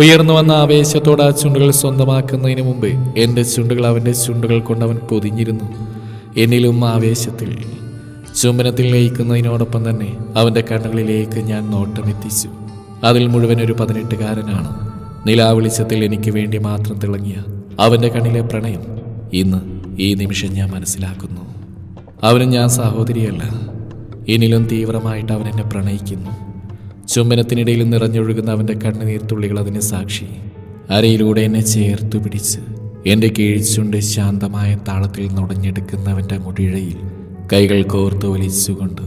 ഉയർന്നു വന്ന ആവേശത്തോടെ ആ ചുണ്ടുകൾ സ്വന്തമാക്കുന്നതിന് മുമ്പ് എന്റെ ചുണ്ടുകൾ അവന്റെ ചുണ്ടുകൾ കൊണ്ട് അവൻ പൊതിഞ്ഞിരുന്നു. എന്നിലും ആവേശത്തിൽ ചുംബനത്തിൽ ലയിക്കുന്നതിനോടൊപ്പം തന്നെ അവന്റെ കണ്ണുകളിലേക്ക് ഞാൻ നോട്ടമെത്തിച്ചു. അതിൽ മുഴുവൻ ഒരു പതിനെട്ടുകാരനാണ്. നിലാവെളിച്ചത്തിൽ എനിക്ക് വേണ്ടി മാത്രം തിളങ്ങിയ അവന്റെ കണ്ണിലെ പ്രണയം ഇന്ന് ഈ നിമിഷം ഞാൻ മനസ്സിലാക്കുന്നു. അവനും ഞാൻ സഹോദരിയല്ല. ഇനിലും തീവ്രമായിട്ട് അവൻ എന്നെ പ്രണയിക്കുന്നു. ചുംബനത്തിനിടയിൽ നിറഞ്ഞൊഴുകുന്ന അവന്റെ കണ്ണുനീർത്തുള്ളികൾ അതിന് സാക്ഷി. അരയിലൂടെ എന്നെ ചേർത്തു പിടിച്ച് എന്റെ കീഴ്ച്ചുണ്ട് ശാന്തമായ താളത്തിൽ നുടഞ്ഞെടുക്കുന്നവന്റെ മുടിഴയിൽ കൈകൾ കോർത്തു വലിച്ചുകൊണ്ട്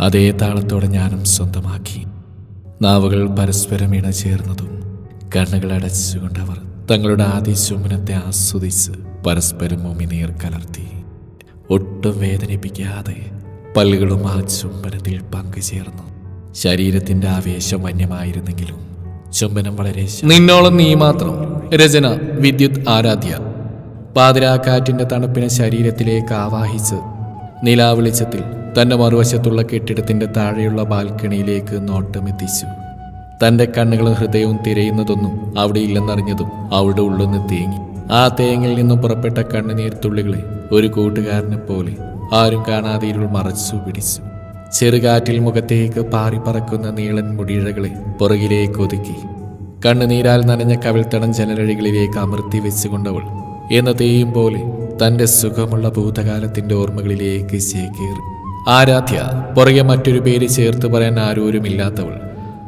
അതേ താളത്തോടെ ഞാനും സ്വന്തമാക്കി. നാവുകൾ പരസ്പരം ഇണചേർന്നതും കണ്ണുകൾ അടച്ചുകൊണ്ടവർ തങ്ങളുടെ ആദ്യ ചുംബനത്തെ ആസ്വദിച്ച് പരസ്പരം ഉമിനീർ കലർത്തി. ഒട്ടും വേദനിപ്പിക്കാതെ പല്ലുകളും ആ ചുംബനത്തിൽ പങ്കുചേർന്നു. ശരീരത്തിന്റെ ആവേശം വന്യമായിരുന്നെങ്കിലും ചുംബനം വളരെ നിന്നോളം നീ മാത്രം രചന വിദ്യുത് ആരാധ്യ. പാതിരാക്കാറ്റിന്റെ തണുപ്പിനെ ശരീരത്തിലേക്ക് ആവാഹിച്ച് നിലാവെളിച്ചത്തിൽ തന്റെ മറുവശത്തുള്ള കെട്ടിടത്തിന്റെ താഴെയുള്ള ബാൽക്കണിയിലേക്ക് നോട്ടമെത്തിച്ചു. തന്റെ കണ്ണുകളും ഹൃദയവും തിരയുന്നതൊന്നും അവിടെ ഇല്ലെന്നറിഞ്ഞതും അവിടെ ഉള്ളെന്ന് തേങ്ങി. ആ തേങ്ങിൽ നിന്നും പുറപ്പെട്ട കണ്ണുനീർ തുള്ളികളെ ഒരു കൂട്ടുകാരനെ പോലെ ആരും കാണാതെ ഇരുൾ മറച്ചു പിടിച്ചു ചെറുകാറ്റിൽ മുഖത്തേക്ക് പാറിപ്പറക്കുന്ന നീളൻ മുടിയിഴകളെ പുറകിലേക്ക് ഒതുക്കി. കണ്ണുനീരാൽ നനഞ്ഞ കവിൾത്തടം ജനലഴികളിലേക്ക് അമർത്തി വെച്ചുകൊണ്ടവൾ എന്നതേയും പോലെ തന്റെ സുഖമുള്ള ഭൂതകാലത്തിന്റെ ഓർമ്മകളിലേക്ക് ചേക്കേറി. ആരാധ്യ പുറകെ മറ്റൊരു പേര് ചേർത്ത് പറയാൻ ആരോരുമില്ലാത്തവൾ.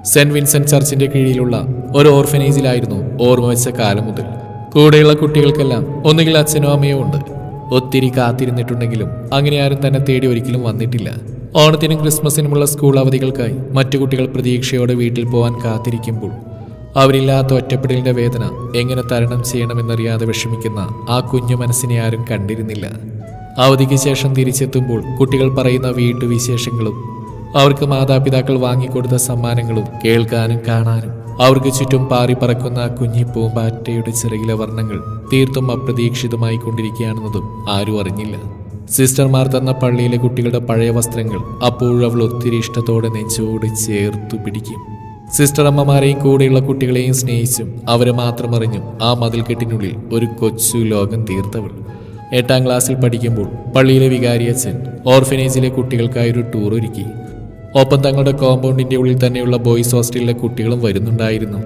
സെന്റ് വിൻസെന്റ് ചർച്ചിന്റെ കീഴിലുള്ള ഒരു ഓർഫനേജിലായിരുന്നു ഓർമ്മ വെച്ച കാലം മുതൽ. കൂടെയുള്ള കുട്ടികൾക്കെല്ലാം ഒന്നുകിൽ അച്ഛനോ അമ്മയോ ഉണ്ട്. ഒത്തിരി കാത്തിരുന്നിട്ടുണ്ടെങ്കിലും അങ്ങനെ ആരും തന്നെ തേടി ഒരിക്കലും വന്നിട്ടില്ല. ഓണത്തിനും ക്രിസ്മസിനുമുള്ള സ്കൂൾ അവധികൾക്കായി മറ്റു കുട്ടികൾ പ്രതീക്ഷയോടെ വീട്ടിൽ പോകാൻ കാത്തിരിക്കുമ്പോൾ അവരില്ലാത്ത ഒറ്റപ്പെടലിന്റെ വേദന എങ്ങനെ തരണം ചെയ്യണമെന്നറിയാതെ വിഷമിക്കുന്ന ആ കുഞ്ഞു മനസ്സിനെ ആരും കണ്ടിരുന്നില്ല. അവധിക്ക് ശേഷം തിരിച്ചെത്തുമ്പോൾ കുട്ടികൾ പറയുന്ന വീട്ടുവിശേഷങ്ങളും അവർക്ക് മാതാപിതാക്കൾ വാങ്ങിക്കൊടുത്ത സമ്മാനങ്ങളും കേൾക്കാനും കാണാനും അവർക്ക് ചുറ്റും പാറി പറക്കുന്ന കുഞ്ഞി പൂമ്പാറ്റയുടെ ചിറകിലെ വർണങ്ങൾ തീർത്തും അപ്രതീക്ഷിതമായി കൊണ്ടിരിക്കുകയാണെന്നതും ആരും അറിഞ്ഞില്ല. സിസ്റ്റർമാർ തന്ന പള്ളിയിലെ കുട്ടികളുടെ പഴയ വസ്ത്രങ്ങൾ അപ്പോഴും അവൾ ഒത്തിരി ഇഷ്ടത്തോടെ നെഞ്ചോട് ചേർത്തു പിടിക്കും. സിസ്റ്റർ അമ്മമാരെയും കൂടെയുള്ള കുട്ടികളെയും സ്നേഹിച്ചും അവരെ മാത്രം അറിഞ്ഞും ആ മതിൽക്കെട്ടിനുള്ളിൽ ഒരു കൊച്ചു ലോകം തീർത്തവൾ. എട്ടാം ക്ലാസ്സിൽ പഠിക്കുമ്പോൾ പള്ളിയിലെ വികാരിയച്ഛൻ ഓർഫനേജിലെ കുട്ടികൾക്കായി ഒരു ടൂർ ഒരുക്കി. ഒപ്പം തങ്ങളുടെ കോമ്പൗണ്ടിന്റെ ഉള്ളിൽ തന്നെയുള്ള ബോയ്സ് ഹോസ്റ്റലിലെ കുട്ടികളും വരുന്നുണ്ടായിരുന്നു.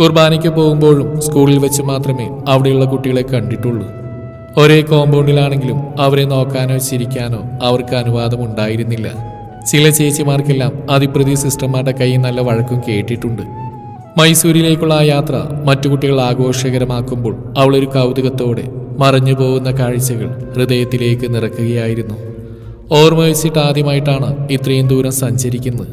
കുർബാനയ്ക്ക് പോകുമ്പോഴും സ്കൂളിൽ വെച്ച് മാത്രമേ അവിടെയുള്ള കുട്ടികളെ കണ്ടിട്ടുള്ളൂ. ഒരേ കോമ്പൗണ്ടിലാണെങ്കിലും അവരെ നോക്കാനോ ചിരിക്കാനോ അവർക്ക് അനുവാദം ഉണ്ടായിരുന്നില്ല. ചില ചേച്ചിമാർക്കെല്ലാം അതിപ്രതി സിസ്റ്റർമാരുടെ കയ്യിൽ നല്ല വഴക്കും കേട്ടിട്ടുണ്ട്. മൈസൂരിലേക്കുള്ള ആ യാത്ര മറ്റു കുട്ടികൾ ആഘോഷകരമാക്കുമ്പോൾ അവളൊരു കൗതുകത്തോടെ മറഞ്ഞു പോകുന്ന കാഴ്ചകൾ ഹൃദയത്തിലേക്ക് നിറക്കുകയായിരുന്നു. ഓർമ്മ വെച്ചിട്ട് ആദ്യമായിട്ടാണ് ഇത്രയും ദൂരം സഞ്ചരിക്കുന്നത്.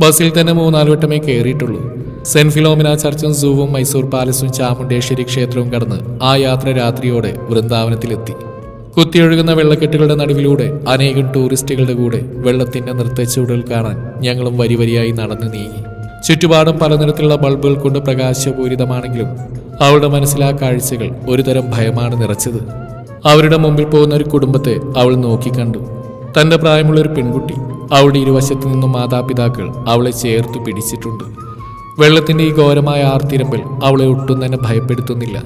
ബസ്സിൽ തന്നെ മൂന്നാൽ വട്ടമേ കയറിയിട്ടുള്ളൂ. സെന്റ് ഫിലോമിന ചർച്ചും സൂവും മൈസൂർ പാലസും ചാമുണ്ടേശ്വരി ക്ഷേത്രവും കടന്ന് ആ യാത്ര രാത്രിയോടെ വൃന്ദാവനത്തിലെത്തി. കുത്തിയൊഴുകുന്ന വെള്ളക്കെട്ടുകളുടെ നടുവിലൂടെ അനേകം ടൂറിസ്റ്റുകളുടെ കൂടെ വെള്ളത്തിന്റെ നൃത്തച്ചുവടുകൾ കാണാൻ ഞങ്ങളും വരിവരിയായി നടന്നു നീങ്ങി. ചുറ്റുപാടും പല നിറത്തിലുള്ള ബൾബുകൾ കൊണ്ട് പ്രകാശപൂരിതമാണെങ്കിലും അവളുടെ മനസ്സിൽ ആ കാഴ്ചകൾ ഒരുതരം ഭയമാണ് നിറച്ചത്. അവരുടെ മുമ്പിൽ പോകുന്ന ഒരു കുടുംബത്തെ അവൾ നോക്കിക്കണ്ടു തന്റെ പ്രായമുള്ള ഒരു പെൺകുട്ടി അവളുടെ ഇരുവശത്തു നിന്നും മാതാപിതാക്കൾ അവളെ ചേർത്ത് പിടിച്ചിട്ടുണ്ട്. വെള്ളത്തിന്റെ ഈ ഘോരമായ ആർത്തിരമ്പിൽ അവളെ ഒട്ടും തന്നെ ഭയപ്പെടുത്തുന്നില്ല.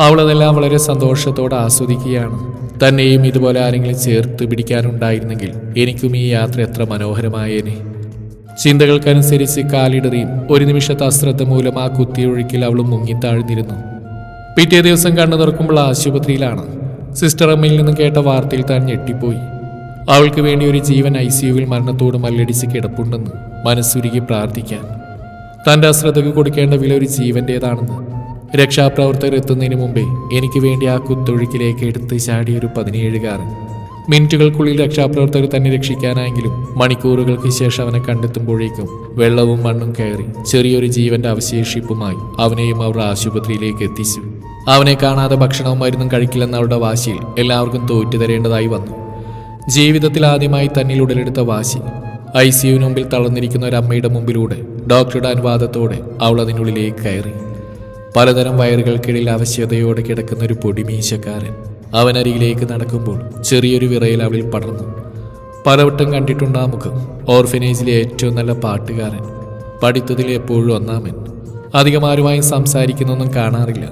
അവളതെല്ലാം വളരെ സന്തോഷത്തോടെ ആസ്വദിക്കുകയാണ്. തന്നെയും ഇതുപോലെ ആരെങ്കിലും ചേർത്ത് പിടിക്കാനുണ്ടായിരുന്നെങ്കിൽ എനിക്കും ഈ യാത്ര എത്ര മനോഹരമായേനെ. ചിന്തകൾക്കനുസരിച്ച് കാലിടറിയും ഒരു നിമിഷത്തെ അശ്രദ്ധ മൂലം ആ കുത്തിയൊഴുക്കിൽ അവൾ മുങ്ങിത്താഴ്ന്നിരുന്നു പിറ്റേ ദിവസം കണ്ണു തുറക്കുമ്പോൾ ആശുപത്രിയിലാണ്. സിസ്റ്റർ അമ്മയിൽ നിന്നും കേട്ട വാർത്തയിൽ താൻ ഞെട്ടിപ്പോയി. അവൾക്ക് വേണ്ടി ഒരു ജീവൻ ഐ സിയുവിൽ മരണത്തോട് മല്ലടിച്ച് കിടപ്പുണ്ടെന്ന് മനസ്സുരുകി പ്രാർത്ഥിക്കാൻ. തന്റെ അശ്രദ്ധയ്ക്ക് കൊടുക്കേണ്ട വില ഒരു ജീവന്റേതാണെന്ന്. രക്ഷാപ്രവർത്തകർ എത്തുന്നതിന് മുമ്പേ എനിക്ക് വേണ്ടി ആ കുത്തൊഴുക്കിലേക്ക് എടുത്ത് ചാടിയ ഒരു പതിനേഴുകാരൻ. മിനിറ്റുകൾക്കുള്ളിൽ രക്ഷാപ്രവർത്തകർ തന്നെ രക്ഷിക്കാനായെങ്കിലും മണിക്കൂറുകൾക്ക് ശേഷം അവനെ കണ്ടെത്തുമ്പോഴേക്കും വെള്ളവും മണ്ണും കയറി ചെറിയൊരു ജീവന്റെ അവശേഷിപ്പുമായി അവനെയും അവർ ആശുപത്രിയിലേക്ക് എത്തിച്ചു. അവനെ കാണാതെ ഭക്ഷണവും മരുന്നും കഴിക്കില്ലെന്ന അവരുടെ വാശിയിൽ എല്ലാവർക്കും തോറ്റു തരേണ്ടതായി വന്നു. ജീവിതത്തിൽ ആദ്യമായി തന്നിൽ ഉടലെടുത്ത വാശി. ഐ സിയുവിന് മുമ്പിൽ തളർന്നിരിക്കുന്ന ഒരു അമ്മയുടെ മുമ്പിലൂടെ ഡോക്ടറുടെ അനുവാദത്തോടെ അവൾ അതിനുള്ളിലേക്ക് കയറി. പലതരം വയറുകൾക്കിടയിൽ ആവശ്യതയോടെ കിടക്കുന്ന ഒരു പൊടിമീശക്കാരൻ അവനരികിലേക്ക് നടക്കുമ്പോൾ ചെറിയൊരു വിറയിൽ അവളിൽ പടർന്നു. പലവട്ടം കണ്ടിട്ടുണ്ട് മുഖം. ഓർഫനേജിലെ ഏറ്റവും നല്ല പാട്ടുകാരൻ. പഠിത്തത്തിൽ എപ്പോഴും ഒന്നാമൻ അധികം ആരുമായും സംസാരിക്കുന്നൊന്നും കാണാറില്ല.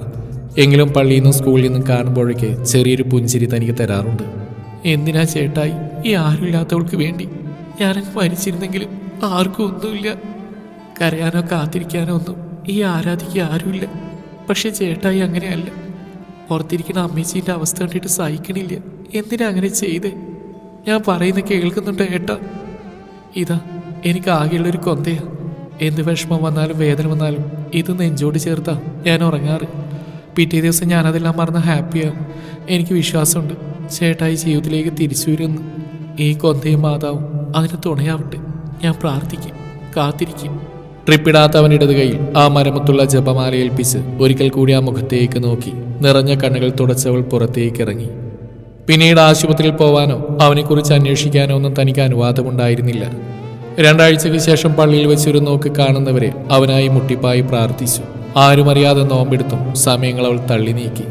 എങ്കിലും പള്ളിയിൽ നിന്നും സ്കൂളിൽ നിന്നും കാണുമ്പോഴേക്ക് ചെറിയൊരു പുഞ്ചിരി തനിക്ക് തരാറുണ്ട്. എന്തിനാ ചേട്ടായി? ഈ ആരുമില്ലാത്തവൾക്ക് വേണ്ടി. ഞാനങ്ങ് മരിച്ചിരുന്നെങ്കിലും ആർക്കും ഒന്നുമില്ല. കരയാനോ കാത്തിരിക്കാനോ ഒന്നും ഈ ആരാധിക്ക് ആരുമില്ല. പക്ഷെ ചേട്ടായി അങ്ങനെയല്ല. പുറത്തിരിക്കുന്ന അമ്മച്ചീന്റെ അവസ്ഥ കണ്ടിട്ട് സഹിക്കണില്ല. എന്തിനാ അങ്ങനെ ചെയ്തേ? ഞാൻ പറയുന്ന കേൾക്കുന്നുണ്ട് ഏട്ടാ? ഇതാ എനിക്ക് ആകെയുള്ളൊരു കൊന്തയാ. എന്ത് വിഷമം വന്നാലും വേദന വന്നാലും ഇത് നെഞ്ചോട് ചേർത്താ ഞാൻ ഉറങ്ങാറ്. പിറ്റേ ദിവസം ഞാനതെല്ലാം മറന്ന് ഹാപ്പിയാകും എനിക്ക് വിശ്വാസമുണ്ട്. ചേട്ടായി ജീവിതത്തിലേക്ക് തിരിച്ചു വരുമെന്ന്. ഈ കൊന്തയും മാതാവും അതിന് തുണയാവട്ടെ. ഞാൻ പ്രാർത്ഥിക്കും കാത്തിരിക്കും. ട്രിപ്പിടാത്ത അവൻ ആ മരമത്തുള്ള ജപമാല ഏൽപ്പിച്ച് ഒരിക്കൽ കൂടി ആ മുഖത്തേക്ക് നോക്കി നിറഞ്ഞ കണ്ണുകൾ തുടച്ചവൾ പുറത്തേക്ക് ഇറങ്ങി പിന്നീട് ആശുപത്രിയിൽ പോവാനോ അവനെക്കുറിച്ച് അന്വേഷിക്കാനോ ഒന്നും തനിക്ക് അനുവാദമുണ്ടായിരുന്നില്ല. രണ്ടാഴ്ചയ്ക്ക് ശേഷം പള്ളിയിൽ വെച്ചൊരു നോക്ക് കാണുന്നവരെ അവനായി മുട്ടിപ്പായി പ്രാർത്ഥിച്ചു. ആരുമറിയാതെ നോമ്പെടുത്തും സമയങ്ങൾ അവൾ തള്ളി നീക്കി.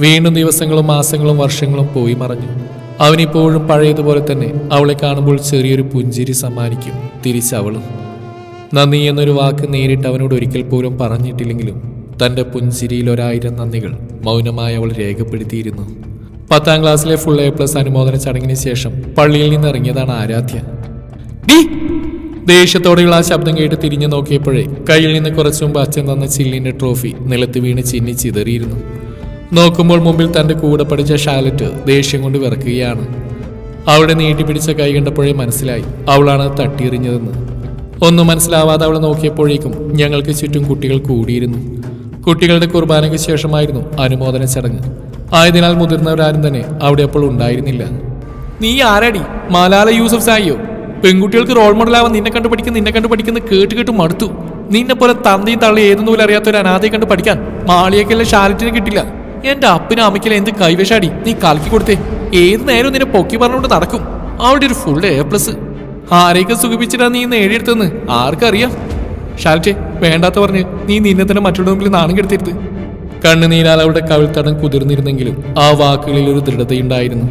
വീണ്ടും ദിവസങ്ങളും മാസങ്ങളും വർഷങ്ങളും പോയി മറഞ്ഞു. അവനിപ്പോഴും പഴയതുപോലെ തന്നെ അവളെ കാണുമ്പോൾ ചെറിയൊരു പുഞ്ചിരി സമ്മാനിക്കും തിരിച്ചവളും. നന്ദി എന്നൊരു വാക്ക് നേരിട്ട് അവനോട് ഒരിക്കൽ പോലും പറഞ്ഞിട്ടില്ലെങ്കിലും തന്റെ പുഞ്ചിരിയിൽ ഒരായിരം നന്ദികൾ മൗനമായി അവൾ രേഖപ്പെടുത്തിയിരുന്നു. പത്താം ക്ലാസ്സിലെ ഫുൾ എ പ്ലസ് അനുമോദന ചടങ്ങിന് ശേഷം പള്ളിയിൽ നിന്ന് ഇറങ്ങിയതാണ് ആരാധ്യ! ദേഷ്യത്തോടെയുള്ള ആ ശബ്ദം കേട്ട് തിരിഞ്ഞു നോക്കിയപ്പോഴേ കയ്യിൽ നിന്ന് കുറച്ചു മുമ്പ് അച്ഛൻ തന്ന ചില്ലിന്റെ ട്രോഫി നിലത്ത് വീണ് ചിന്നി ചിതറിയിരുന്നു. നോക്കുമ്പോൾ മുമ്പിൽ തന്റെ കൂടെ പഠിച്ച ഷാലറ്റ് ദേഷ്യം കൊണ്ട് വിറക്കുകയാണ്. അവളെ നീട്ടി പിടിച്ച കൈ കണ്ടപ്പോഴേ മനസ്സിലായി അവളാണ് തട്ടിയെറിഞ്ഞതെന്ന്. ഒന്നും മനസ്സിലാവാതെ അവളെ നോക്കിയപ്പോഴേക്കും ഞങ്ങൾക്ക് ചുറ്റും കുട്ടികൾ കൂടിയിരുന്നു. കുട്ടികളുടെ കുർബാനയ്ക്ക് ശേഷമായിരുന്നു അനുമോദന ചടങ്ങ്. ആയതിനാൽ മുതിർന്നവരാരും തന്നെ അവിടെ അപ്പോൾ ഉണ്ടായിരുന്നില്ല. നീ ആരാടി? മലാല യൂസഫ് സായിയോ? പെൺകുട്ടികൾക്ക് റോൾ മോഡലാവാൻ നിന്നെ കണ്ട് പഠിക്കുന്ന നിന്നെ കണ്ട് പഠിക്കുന്ന കേട്ട് കേട്ട് മടുത്തു. നിന്നെ പോലെ തന്തയും തള്ളി ഏതൊന്നും അറിയാത്ത ഒരു അനാഥയെ കണ്ട് പഠിക്കാൻ മാളിയേക്കെല്ലാം ഷാലറ്റിന് കിട്ടില്ല. എന്റെ അപ്പിനും അമ്മയ്ക്കെല്ലാം എന്ത് കൈവശാടി? നീ കലക്കി കൊടുത്തേ. ഏത് നേരവും നിന്നെ പൊക്കി പറഞ്ഞുകൊണ്ട് നടക്കും. അവിടെ ഒരു ഫുൾ എ പ്ലസ് ആരെയൊക്കെ സുഖിപ്പിച്ചിട്ടാ നീ നേടിയെടുത്തെന്ന് ആർക്കറിയാം. ഷാൽറ്റെ വേണ്ടാത്ത പറഞ്ഞ് നീ നിന്നെ തന്നെ മറ്റുള്ള മുമ്പിൽ നാണം കെടുത്തിരുത്. കണ്ണുനീരാൽ അവളുടെ കവിൾത്തടം കുതിർന്നിരുന്നെങ്കിലും ആ വാക്കുകളിൽ ഒരു ദൃഢതയുണ്ടായിരുന്നു.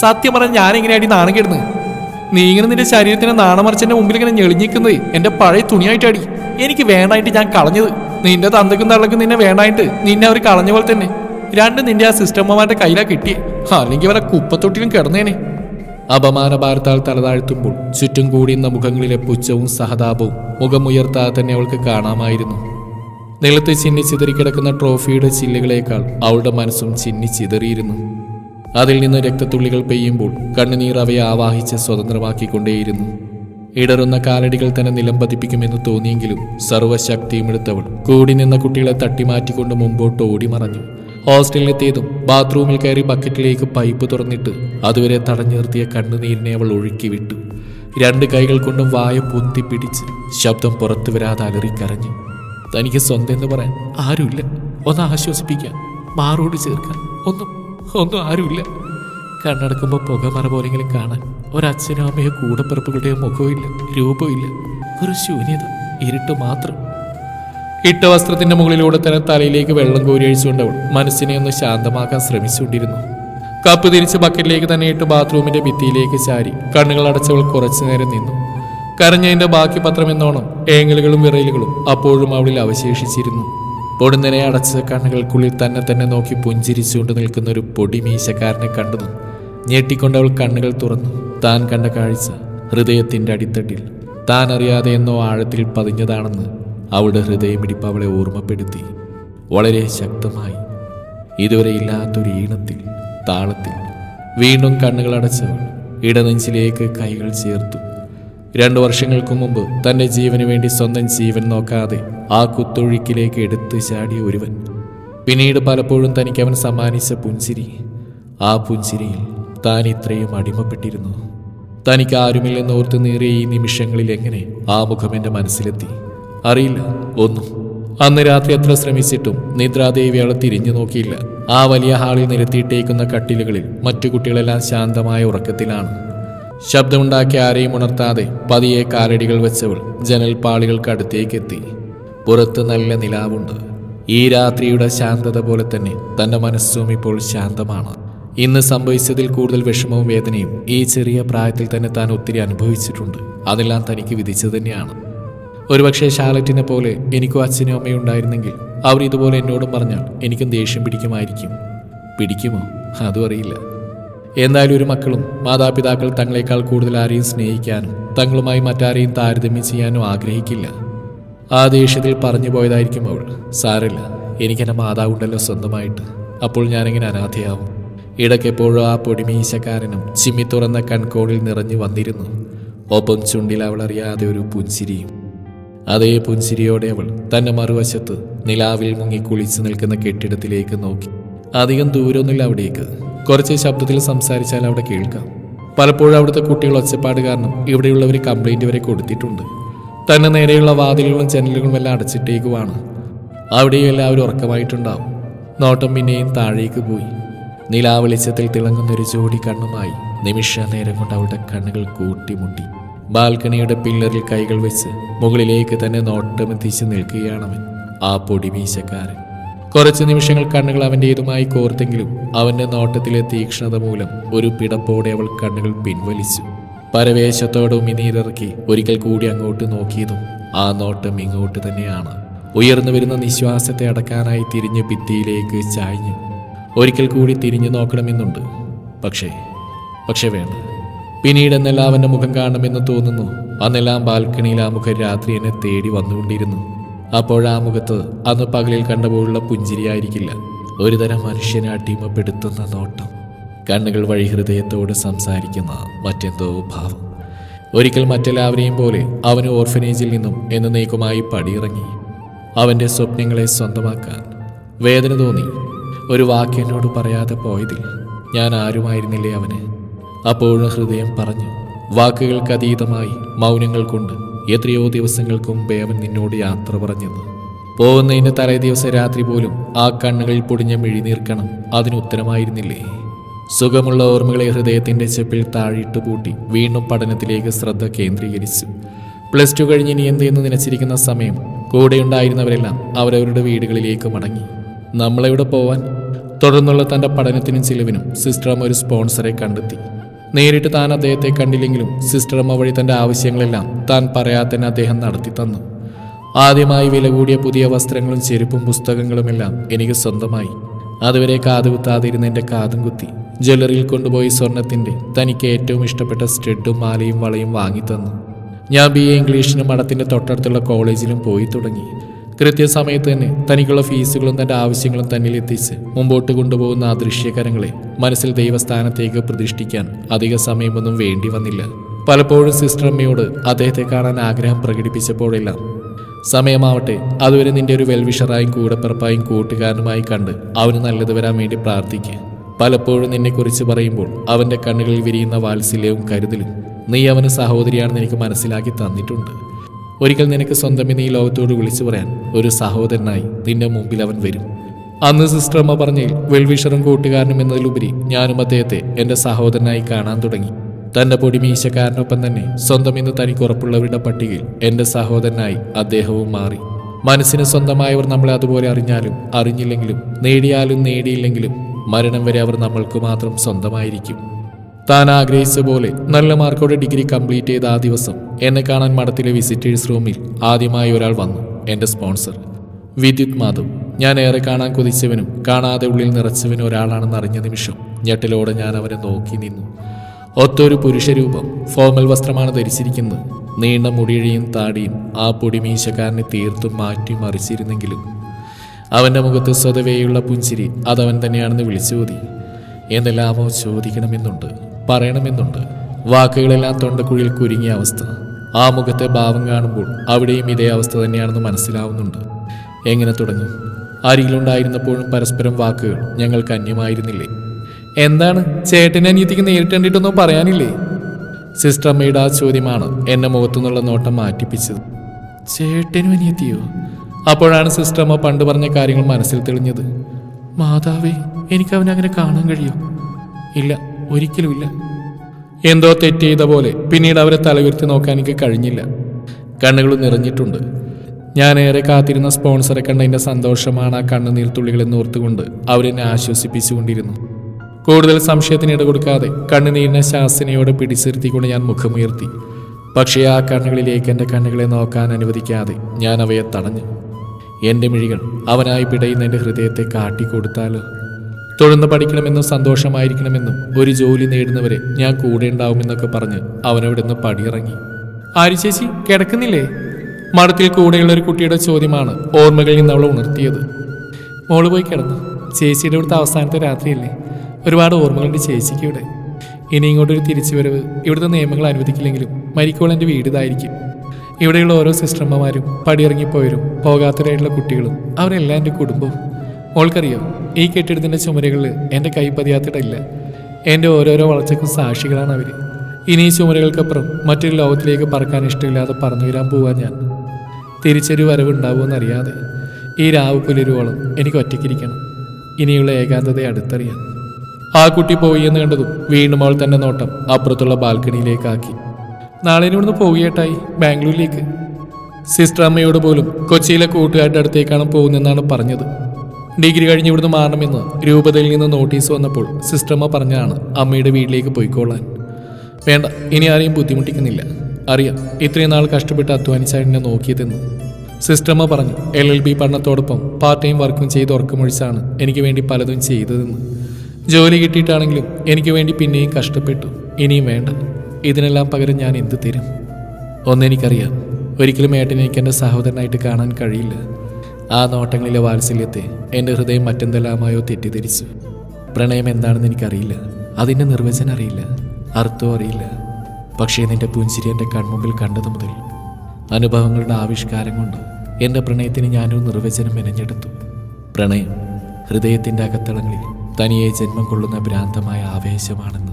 സത്യം പറഞ്ഞ ഞാൻ എങ്ങനെയാടി നാണം കെടുന്നത് നീ ഇങ്ങനെ നിന്റെ ശരീരത്തിന് നാണമറിച്ചെന്റെ മുമ്പിൽ ഇങ്ങനെ ഞെളിഞ്ഞിക്കുന്നത് എന്റെ പഴയ തുണിയായിട്ടാടി. എനിക്ക് വേണ്ടായിട്ട് ഞാൻ കളഞ്ഞത്. നിന്റെ തന്തക്കും തള്ളക്കും നിന്നെ വേണ്ടായിട്ട് നിന്നെ അവർ കളഞ്ഞ പോലെ തന്നെ. രണ്ടും നിന്റെ ആ സിസ്റ്റമ്മമാരുടെ കയ്യിലാ കിട്ടിയേ. അല്ലെങ്കിൽ അവരെ കുപ്പത്തൊട്ടിലും കിടന്നേനെ. അപമാന ഭാരത്താൽ തലതാഴ്ത്തുമ്പോൾ ചുറ്റും കൂടിയുന്ന മുഖങ്ങളിലെ പുച്ഛവും സഹതാപവും മുഖമുയർത്താതെ തന്നെ അവൾക്ക് കാണാമായിരുന്നു. നിലത്ത് ചിന്നി ചിതറിക്കിടക്കുന്ന ട്രോഫിയുടെ ചില്ലുകളേക്കാൾ അവളുടെ മനസ്സും ചിന്നി ചിതറിയിരുന്നു. അതിൽ നിന്ന് രക്തത്തുള്ളികൾ പെയ്യുമ്പോൾ കണ്ണുനീർ അവയെ ആവാഹിച്ച് സ്വതന്ത്രമാക്കിക്കൊണ്ടേയിരുന്നു. ഇടറുന്ന കാലടികൾ തന്നെ നിലം പതിപ്പിക്കുമെന്ന് തോന്നിയെങ്കിലും സർവശക്തിയും എടുത്തവൾ കൂടി നിന്ന കുട്ടികളെ തട്ടിമാറ്റിക്കൊണ്ട് മുമ്പോട്ട് ഓടി മറഞ്ഞു ഹോസ്റ്റലിലെത്തിയതും ബാത്റൂമിൽ കയറി ബക്കറ്റിലേക്ക് പൈപ്പ് തുറന്നിട്ട് അതുവരെ തടഞ്ഞു നിർത്തിയ കണ്ണുനീരിനെ അവൾ ഒഴുക്കി വിട്ടു രണ്ട് കൈകൾ കൊണ്ടും വായ പൊത്തിപ്പിടിച്ച് ശബ്ദം പുറത്തു വരാതെ അലറിക്കരഞ്ഞു. തനിക്ക് സ്വന്തം എന്ന് പറയാൻ ആരുമില്ല. ഒന്ന് ആശ്വസിപ്പിക്കാൻ മാറോട് ചേർക്കാൻ ഒന്നും ഒന്നും ആരുമില്ല. കണ്ണടക്കുമ്പോൾ പുകമറ പോലെങ്കിലും കാണാൻ ഒരച്ഛനും അമ്മയോ കൂടപ്പിറപ്പുകളുടെയോ രൂപവും രൂപമില്ല ഒരു ശൂന്യത ഇരുട്ട് മാത്രം. ഇട്ട വസ്ത്രത്തിന്റെ മുകളിലൂടെ തന്നെ തലയിലേക്ക് വെള്ളം കോരി അഴിച്ചുകൊണ്ടവൾ മനസ്സിനെ ഒന്ന് ശാന്തമാക്കാൻ ശ്രമിച്ചുകൊണ്ടിരുന്നു. കപ്പ് തിരിച്ച് ബക്കറ്റിലേക്ക് തന്നെ ഇട്ട് ബാത്റൂമിന്റെ ഭിത്തിയിലേക്ക് ചാരി കണ്ണുകൾ അടച്ചവൾ കുറച്ചു നേരം നിന്നു. കരഞ്ഞതിന്റെ ബാക്കി പത്രം എന്നോണം ഏങ്ങലുകളും വിറയലുകളും അപ്പോഴും അവളിൽ അവശേഷിച്ചിരുന്നു. പൊടുന്നനെ അടച്ച കണ്ണുകൾക്കുള്ളിൽ തന്നെ തന്നെ നോക്കി പുഞ്ചിരിച്ചുകൊണ്ട് നിൽക്കുന്ന ഒരു പൊടിമീശക്കാരനെ കണ്ടതും ഞെട്ടിക്കൊണ്ടവൾ കണ്ണുകൾ തുറന്നു. താൻ കണ്ട കാഴ്ച ഹൃദയത്തിന്റെ അടിത്തട്ടിൽ. താൻ അറിയാതെ എന്നോ ആഴത്തിൽ പതിഞ്ഞതാണെന്ന് അവളുടെ ഹൃദയമിടിപ്പ് അവളെ ഓർമ്മപ്പെടുത്തി. വളരെ ശക്തമായി ഇതുവരെ ഇല്ലാത്തൊരു ഈണത്തിൽ താളത്തിൽ വീണ്ടും കണ്ണുകൾ ഇടനെഞ്ചിലേക്ക് കൈകൾ ചേർത്തു. രണ്ടു വർഷങ്ങൾക്ക് മുമ്പ് തന്റെ ജീവന് വേണ്ടി സ്വന്തം ജീവൻ നോക്കാതെ ആ കുത്തൊഴുക്കിലേക്ക് എടുത്തു ചാടിയ ഒരുവൻ പിന്നീട് പലപ്പോഴും തനിക്ക് അവൻ സമ്മാനിച്ച പുഞ്ചിരി ആ പുഞ്ചിരിയിൽ താൻ ഇത്രയും അടിമപ്പെട്ടിരുന്നു. തനിക്ക് ആരുമില്ലെന്ന് ഓർത്ത് നേറിയ ഈ നിമിഷങ്ങളിൽ എങ്ങനെ ആ മുഖം എന്റെ മനസ്സിലെത്തി? അറിയില്ല. ഒന്നും. അന്ന് രാത്രി എത്ര ശ്രമിച്ചിട്ടും നിദ്രാദേവി അവളെ തിരിഞ്ഞു നോക്കിയില്ല. ആ വലിയ ഹാളിൽ നിരത്തിയിട്ടേക്കുന്ന കട്ടിലുകളിൽ മറ്റു കുട്ടികളെല്ലാം ശാന്തമായ ഉറക്കത്തിലാണ്. ശബ്ദമുണ്ടാക്കി ആരെയും ഉണർത്താതെ പതിയെ കാലടികൾ വെച്ചവൾ ജനൽപ്പാളികൾക്ക് അടുത്തേക്കെത്തി പുറത്ത് നല്ല നിലാവുണ്ട്. ഈ രാത്രിയുടെ ശാന്തത പോലെ തന്നെ തന്റെ മനസ്സും ഇപ്പോൾ ശാന്തമാണ്. ഇന്ന് സംഭവിച്ചതിൽ കൂടുതൽ വിഷമവും വേദനയും ഈ ചെറിയ പ്രായത്തിൽ തന്നെ താൻ ഒത്തിരി അനുഭവിച്ചിട്ടുണ്ട്. അതെല്ലാം തനിക്ക് വിധിച്ചു തന്നെയാണ്. ഒരുപക്ഷെ ഷാലറ്റിനെ പോലെ എനിക്കും അച്ഛനും അമ്മയും ഉണ്ടായിരുന്നെങ്കിൽ അവർ ഇതുപോലെ എന്നോടും പറഞ്ഞാൽ എനിക്കും ദേഷ്യം പിടിക്കുമായിരിക്കും. പിടിക്കുമോ? അതും അറിയില്ല. എന്തായാലും ഒരു മക്കളും മാതാപിതാക്കൾ തങ്ങളെക്കാൾ കൂടുതൽ ആരെയും സ്നേഹിക്കാനും തങ്ങളുമായി മറ്റാരെയും താരതമ്യം ചെയ്യാനും ആഗ്രഹിക്കില്ല. ആ ദേഷ്യത്തിൽ പറഞ്ഞു പോയതായിരിക്കും അവൾ. സാരല്ല എനിക്കെന്റെ മാതാവുണ്ടല്ലോ സ്വന്തമായിട്ട്. അപ്പോൾ ഞാനെങ്ങനെ അനാഥയാവും. ഇടയ്ക്കെപ്പോഴും ആ പൊടിമീശക്കാരനും ചിമ്മി തുറന്ന കൺകോണിൽ നിറഞ്ഞു വന്നിരുന്നു. ഒപ്പം ചുണ്ടിൽ അവൾ അറിയാതെ ഒരു പുഞ്ചിരിയും അതേ പുഞ്ചിരിയോടെ അവൾ തന്റെ മറുവശത്ത് നിലാവിൽ മുങ്ങി കുളിച്ചു നിൽക്കുന്ന കെട്ടിടത്തിലേക്ക് നോക്കി. അധികം ദൂരമൊന്നുമില്ല അവിടേക്ക്. കുറച്ച് ശബ്ദത്തിൽ സംസാരിച്ചാൽ അവിടെ കേൾക്കാം. പലപ്പോഴും അവിടുത്തെ കുട്ടികൾ ഒച്ചപ്പാട് കാരണം ഇവിടെയുള്ളവർ കംപ്ലൈന്റ് വരെ കൊടുത്തിട്ടുണ്ട്. തന്നെ നേരെയുള്ള വാതിലുകളും ജനലുകളും എല്ലാം അടച്ചിട്ടേക്കുവാണ്. അവിടെയും എല്ലാവരും ഉറക്കമായിട്ടുണ്ടാവും. നോട്ടം പിന്നെയും താഴേക്ക് പോയി. നിലാവെളിച്ചത്തിൽ തിളങ്ങുന്ന ഒരു ജോഡി കണ്ണുമായി നിമിഷ നേരം കൊണ്ട് അവളുടെ കണ്ണുകൾ കൂട്ടിമുട്ടി. ബാൽക്കണിയുടെ പില്ലറിൽ കൈകൾ വെച്ച് മുകളിലേക്ക് തന്നെ നോട്ടമെത്തിച്ച് നിൽക്കുകയാണവൻ ആ പൊടിമീശക്കാരൻ കുറച്ച് നിമിഷങ്ങൾ കണ്ണുകൾ അവന്റേതുമായി കോർത്തെങ്കിലും അവന്റെ നോട്ടത്തിലെ തീക്ഷ്ണത മൂലം ഒരു പിടപ്പോടെ അവൾ കണ്ണുകൾ പിൻവലിച്ചു. പരവേശത്തോടെ ഉമിനീരിറക്കി ഒരിക്കൽ കൂടി അങ്ങോട്ട് നോക്കിയതും ആ നോട്ടം ഇങ്ങോട്ട് തന്നെയാണ്. ഉയർന്നു വരുന്ന നിശ്വാസത്തെ അടക്കാനായി തിരിഞ്ഞ് ഭിത്തിയിലേക്ക് ചായ്ഞ്ഞു ഒരിക്കൽ കൂടി തിരിഞ്ഞു നോക്കണമെന്നുണ്ട്. പക്ഷേ പക്ഷേ വേണ്ട. പിന്നീട് എന്നെല്ലാം അവന്റെ മുഖം കാണണമെന്ന് തോന്നുന്നു. അന്നെല്ലാം ബാൽക്കണിയിൽ ആ മുഖം രാത്രി എന്നെ തേടി വന്നുകൊണ്ടിരുന്നു. അപ്പോഴാ മുഖത്ത് അന്ന് പകലിൽ കണ്ടപോലുള്ള പുഞ്ചിരിയായിരിക്കില്ല. ഒരുതരം മനുഷ്യനെ അടിമപ്പെടുത്തുന്ന നോട്ടം. കണ്ണുകൾ വഴി ഹൃദയത്തോട് സംസാരിക്കുന്ന മറ്റെന്തോ ഭാവം. ഒരിക്കൽ മറ്റെല്ലാവരെയും പോലെ അവന് ഓർഫനേജിൽ നിന്നും എന്നേക്കുമായി പടിയിറങ്ങി. അവന്റെ സ്വപ്നങ്ങളെ സ്വന്തമാക്കാൻ വേദന തോന്നി. ഒരു വാക്ക് എന്നോട് പറയാതെ പോയതിൽ ഞാൻ ആരുമായിരുന്നില്ലേ അവന്? അപ്പോഴും ഹൃദയം പറഞ്ഞു വാക്കുകൾക്ക് അതീതമായി മൗനങ്ങൾ കൊണ്ട് എത്രയോ ദിവസങ്ങൾക്ക് മുമ്പേ അവൻ നിന്നോട് യാത്ര പറഞ്ഞെന്ന്. പോകുന്നതിന്റെ തലേ ദിവസം രാത്രി പോലും ആ കണ്ണുകളിൽ പൊടിഞ്ഞ മിഴിനീർക്കണം അതിന് ഉത്തരമായിരുന്നില്ലേ? സുഖമുള്ള ഓർമ്മകളെ ഹൃദയത്തിന്റെ ചെപ്പിൽ താഴിട്ട് പൂട്ടി വീണ്ടും പഠനത്തിലേക്ക് ശ്രദ്ധ കേന്ദ്രീകരിച്ചു. പ്ലസ് ടു കഴിഞ്ഞ് ഇനി എന്തെന്ന് നനച്ചിരിക്കുന്ന സമയം കൂടെയുണ്ടായിരുന്നവരെല്ലാം അവരവരുടെ വീടുകളിലേക്ക് മടങ്ങി. നമ്മളെവിടെ പോവാൻ? തുടർന്നുള്ള തന്റെ പഠനത്തിനും ചിലവിനും സിസ്റ്റർ ഒരു സ്പോൺസറെ കണ്ടെത്തി. നേരിട്ട് താൻ അദ്ദേഹത്തെ കണ്ടില്ലെങ്കിലും സിസ്റ്ററമ്മ വഴി തന്റെ ആവശ്യങ്ങളെല്ലാം താൻ പറയാതെ തന്നെ അദ്ദേഹം നടത്തി തന്നു. ആദ്യമായി വില കൂടിയ പുതിയ വസ്ത്രങ്ങളും ചെരുപ്പും പുസ്തകങ്ങളുമെല്ലാം എനിക്ക് സ്വന്തമായി. അതുവരെ കാതുകുത്താതിരുന്ന എന്റെ കാതും കുത്തി ജ്വല്ലറിയിൽ കൊണ്ടുപോയി സ്വർണത്തിന്റെ തനിക്ക് ഏറ്റവും ഇഷ്ടപ്പെട്ട സ്റ്റെഡും മാലയും വളയും വാങ്ങിത്തന്നു ഞാൻ ബി എ ഇംഗ്ലീഷിനും മഠത്തിന്റെ തൊട്ടടുത്തുള്ള കോളേജിലും പോയി തുടങ്ങി. കൃത്യസമയത്ത് തന്നെ തനിക്കുള്ള ഫീസുകളും തന്റെ ആവശ്യങ്ങളും തന്നിൽ എത്തിച്ച് മുമ്പോട്ട് കൊണ്ടുപോകുന്ന ആ ദൃശ്യകരങ്ങളെ മനസ്സിൽ ദൈവസ്ഥാനത്തേക്ക് പ്രതിഷ്ഠിക്കാൻ അധിക സമയമൊന്നും വേണ്ടി വന്നില്ല. പലപ്പോഴും സിസ്റ്റർ അമ്മയോട് അദ്ദേഹത്തെ കാണാൻ ആഗ്രഹം പ്രകടിപ്പിച്ചപ്പോഴെല്ലാം സമയമാവട്ടെ അതുവരെ നിന്റെ ഒരു വെൽവിഷറായും കൂടപ്പിറപ്പായും കൂട്ടുകാരനുമായി കണ്ട് അവന് നല്ലത് വരാൻ വേണ്ടി പ്രാർത്ഥിക്കുക പലപ്പോഴും നിന്നെക്കുറിച്ച് പറയുമ്പോൾ അവന്റെ കണ്ണുകളിൽ വിരിയുന്ന വാത്സല്യവും കരുതലും നീ അവന് സഹോദരിയാണെന്ന് എനിക്ക് മനസ്സിലാക്കി തന്നിട്ടുണ്ട്. ഒരിക്കൽ നിനക്ക് സ്വന്തം ഈ ലോകത്തോട് വിളിച്ചു പറയാൻ ഒരു സഹോദരനായി നിന്റെ മുമ്പിൽ അവൻ വരും. അന്ന് സിസ്റ്റർ അമ്മ പറഞ്ഞതിൽ വെൽവിഷറും കൂട്ടുകാരനും എന്നതിലുപരി ഞാനും അദ്ദേഹത്തെ എന്റെ സഹോദരനായി കാണാൻ തുടങ്ങി. തന്റെ പൊടിമീശക്കാരനൊപ്പം തന്നെ സ്വന്തം ഇന്ന് തനിക്ക് ഉറപ്പുള്ളവരുടെ പട്ടികയിൽ എന്റെ സഹോദരനായി അദ്ദേഹവും മാറി. മനസ്സിന് സ്വന്തമായവർ നമ്മളെ അതുപോലെ അറിഞ്ഞാലും അറിഞ്ഞില്ലെങ്കിലും നേടിയാലും നേടിയില്ലെങ്കിലും മരണം വരെ അവർ നമ്മൾക്ക് മാത്രം സ്വന്തമായിരിക്കും. താൻ ആഗ്രഹിച്ച പോലെ നല്ല മാർക്കോടെ ഡിഗ്രി കംപ്ലീറ്റ് ചെയ്ത ആ ദിവസം എന്നെ കാണാൻ മഠത്തിലെ വിസിറ്റേഴ്സ് റൂമിൽ ആദ്യമായി ഒരാൾ വന്നു എന്റെ സ്പോൺസർ. വിദ്യുത് മാധവ്. ഞാൻ ഏറെ കാണാൻ കൊതിച്ചവനും കാണാതെ ഉള്ളിൽ നിറച്ചവനും ഒരാളാണെന്ന് അറിഞ്ഞ നിമിഷം ഞെട്ടലോടെ ഞാൻ അവനെ നോക്കി നിന്നു. ഒത്തൊരു പുരുഷരൂപം ഫോമൽ വസ്ത്രമാണ് ധരിച്ചിരിക്കുന്നത്. നീണ്ട മുടിയഴിയും താടിയും ആ പൊടിമീശക്കാരനെ തീർത്തും മാറ്റി മറിച്ചിരുന്നെങ്കിലും അവന്റെ മുഖത്ത് സ്വതവേയുള്ള പുഞ്ചിരി അതവൻ തന്നെയാണെന്ന് വിളിച്ചോതി എന്തെല്ലാമോ ചോദിക്കണമെന്നുണ്ട്. പറയണമെന്നുണ്ട്. വാക്കുകളെല്ലാം തൊണ്ടക്കുഴിയിൽ കുരുങ്ങിയ അവസ്ഥ. ആ മുഖത്തെ ഭാവം കാണുമ്പോൾ അവിടെയും ഇതേ അവസ്ഥ തന്നെയാണെന്ന് മനസ്സിലാവുന്നുണ്ട്. എങ്ങനെ തുടങ്ങും? അരികിലുണ്ടായിരുന്നപ്പോഴും പരസ്പരം വാക്കുകൾ ഞങ്ങൾക്ക് അന്യമായിരുന്നില്ലേ? എന്താണ്? ചേട്ടനെ അനിയത്തിക്ക് നേരിട്ട് കണ്ടിട്ടൊന്നും പറയാനില്ലേ? സിസ്റ്റർ അമ്മയുടെ ആ ചോദ്യമാണ് എന്നെ മുഖത്തുനിന്നുള്ള നോട്ടം മാറ്റിപ്പിച്ചത്. ചേട്ടനും അനിയത്തിയോ? അപ്പോഴാണ് സിസ്റ്റർ അമ്മ പണ്ട് പറഞ്ഞ കാര്യങ്ങൾ മനസ്സിൽ തെളിഞ്ഞത്. മാതാവേ എനിക്ക് അവനെ അങ്ങനെ കാണാൻ കഴിയും? ഇല്ല. ഒരിക്കലുമില്ല. എന്തോ തെറ്റ് ചെയ്ത പോലെ പിന്നീട് അവരെ തലയുയർത്തി നോക്കാൻ എനിക്ക് കഴിഞ്ഞില്ല. കണ്ണുകൾ നിറഞ്ഞിട്ടുണ്ട്. ഞാൻ ഏറെ കാത്തിരുന്ന സ്പോൺസറെ കണ്ടതിന്റെ സന്തോഷമാണ് ആ കണ്ണുനീർത്തുള്ളികളെന്ന് ഓർത്തുകൊണ്ട് അവരെന്നെ ആശ്വസിപ്പിച്ചുകൊണ്ടിരുന്നു. കൂടുതൽ സംശയത്തിന് ഇട കൊടുക്കാതെ കണ്ണുനീരിനെ ശാസനയോടെ പിടിച്ചിരുത്തിക്കൊണ്ട് ഞാൻ മുഖമുയർത്തി. പക്ഷേ ആ കണ്ണുകളിലേക്ക് എന്റെ കണ്ണുകളെ നോക്കാൻ അനുവദിക്കാതെ ഞാൻ അവയെ തടഞ്ഞു. എന്റെ മിഴികൾ അവനായി പിടയുന്ന എന്റെ ഹൃദയത്തെ കാട്ടിക്കൊടുത്താലോ? തുടർന്ന് പഠിക്കണമെന്നും സന്തോഷമായിരിക്കണമെന്നും ഒരു ജോലി നേടുന്നവരെ ഞാൻ കൂടെ ഉണ്ടാവുമെന്നൊക്കെ പറഞ്ഞ് അവനവിടുന്ന് പടിയിറങ്ങി. ആര് ചേച്ചി കിടക്കുന്നില്ലേ? മഠത്തിൽ കൂടെയുള്ള ഒരു കുട്ടിയുടെ ചോദ്യമാണ് ഓർമ്മകളിൽ നിന്ന് അവളെ ഉണർത്തിയത്. മോൾ പോയി കിടന്നു. ചേച്ചിയുടെ ഇവിടുത്തെ അവസാനത്തെ രാത്രിയല്ലേ? ഒരുപാട് ഓർമ്മകളുണ്ട് ചേച്ചിക്ക് ഇവിടെ. ഇനി ഇങ്ങോട്ടൊരു തിരിച്ചുവരവ് ഇവിടുത്തെ നിയമങ്ങൾ അനുവദിക്കില്ലെങ്കിലും മരിക്കോൾ എന്റെ വീട് ഇതായിരിക്കും. ഇവിടെയുള്ള ഓരോ സിസ്റ്റർമ്മമാരും പടിയിറങ്ങിപ്പോയവരും പോകാത്തവരായിട്ടുള്ള കുട്ടികളും അവരെല്ലാം എന്റെ കുടുംബവും. മോൾക്കറിയോ ഈ കെട്ടിടത്തിന്റെ ചുമരുകളിൽ എന്റെ കൈ പതിയാത്തിട്ടില്ല. എന്റെ ഓരോരോ വളർച്ചയ്ക്കും സാക്ഷികളാണ് അവർ ഇനി ഈ ചുമരുകൾക്കപ്പുറം മറ്റൊരു ലോകത്തിലേക്ക് പറക്കാൻ ഇഷ്ടമില്ലാതെ പറഞ്ഞു വരാൻ പോവാൻ ഞാൻ. തിരിച്ചൊരു വരവുണ്ടാവുമെന്നറിയാതെ ഈ രാവ് പുലരുവോളം എനിക്ക് ഒറ്റയ്ക്കിരിക്കണം. ഇനിയുള്ള ഏകാന്തതയെ അടുത്തറിയാം ആ കുട്ടി പോയി എന്ന് കണ്ടതും വീണ്ടും അവൾ തന്നെ നോട്ടം അപ്പുറത്തുള്ള ബാൽക്കണിയിലേക്കാക്കി നാളെ ഇവിടുന്ന് പോവുകേട്ടായി ബാംഗ്ലൂരിലേക്ക്. സിസ്റ്റർ അമ്മയോട് പോലും കൊച്ചിയിലെ കൂട്ടുകാരുടെ അടുത്തേക്കാണ് പോകുന്നതെന്നാണ് പറഞ്ഞത്. ഡിഗ്രി കഴിഞ്ഞ് ഇവിടുന്ന് മാറണമെന്ന് രൂപതയിൽ നിന്ന് നോട്ടീസ് വന്നപ്പോൾ സിസ്റ്റമ്മ പറഞ്ഞാണ് അമ്മയുടെ വീട്ടിലേക്ക് പോയിക്കോളാൻ. വേണ്ട ഇനി ആരെയും ബുദ്ധിമുട്ടിക്കുന്നില്ല. അറിയാം ഇത്രയും നാൾ കഷ്ടപ്പെട്ട് അധ്വാനിച്ചാണ് എന്നെ നോക്കിയതെന്ന് സിസ്റ്റർമ്മ പറഞ്ഞു എൽ എൽ ബി പഠനത്തോടൊപ്പം പാർട്ട് ടൈം വർക്കും ചെയ്ത് ഉറക്കമൊഴിച്ചാണ് എനിക്ക് വേണ്ടി പലതും ചെയ്തതെന്ന്. ജോലി കിട്ടിയിട്ടാണെങ്കിലും എനിക്ക് വേണ്ടി പിന്നെയും കഷ്ടപ്പെട്ടു ഇനിയും വേണ്ട. ഇതിനെല്ലാം പകരം ഞാൻ എന്ത് തരും? ഒന്നെനിക്കറിയാം ഒരിക്കലും ഏട്ടനെ എനിക്ക് എന്റെ സഹോദരനായിട്ട് കാണാൻ കഴിയില്ല. ആ നോട്ടങ്ങളിലെ വാത്സല്യത്തെ എന്റെ ഹൃദയം മറ്റെന്തെല്ലാമായോ തെറ്റിദ്ധരിച്ചു. പ്രണയം എന്താണെന്ന് എനിക്കറിയില്ല. അതിന്റെ നിർവചനം അറിയില്ല. അർത്ഥവും അറിയില്ല. പക്ഷേ നിന്റെ പുഞ്ചിരി എന്റെ കൺമുമ്പിൽ കണ്ടത് മുതൽ അനുഭവങ്ങളുടെ ആവിഷ്കാരം കൊണ്ട് എന്റെ പ്രണയത്തിന് ഞാനൊരു നിർവചനം മെനഞ്ഞെടുത്തു. പ്രണയം ഹൃദയത്തിന്റെ അകത്തളങ്ങളിൽ തനിയെ ജന്മം കൊള്ളുന്ന ഭ്രാന്തമായ ആവേശമാണെന്ന്.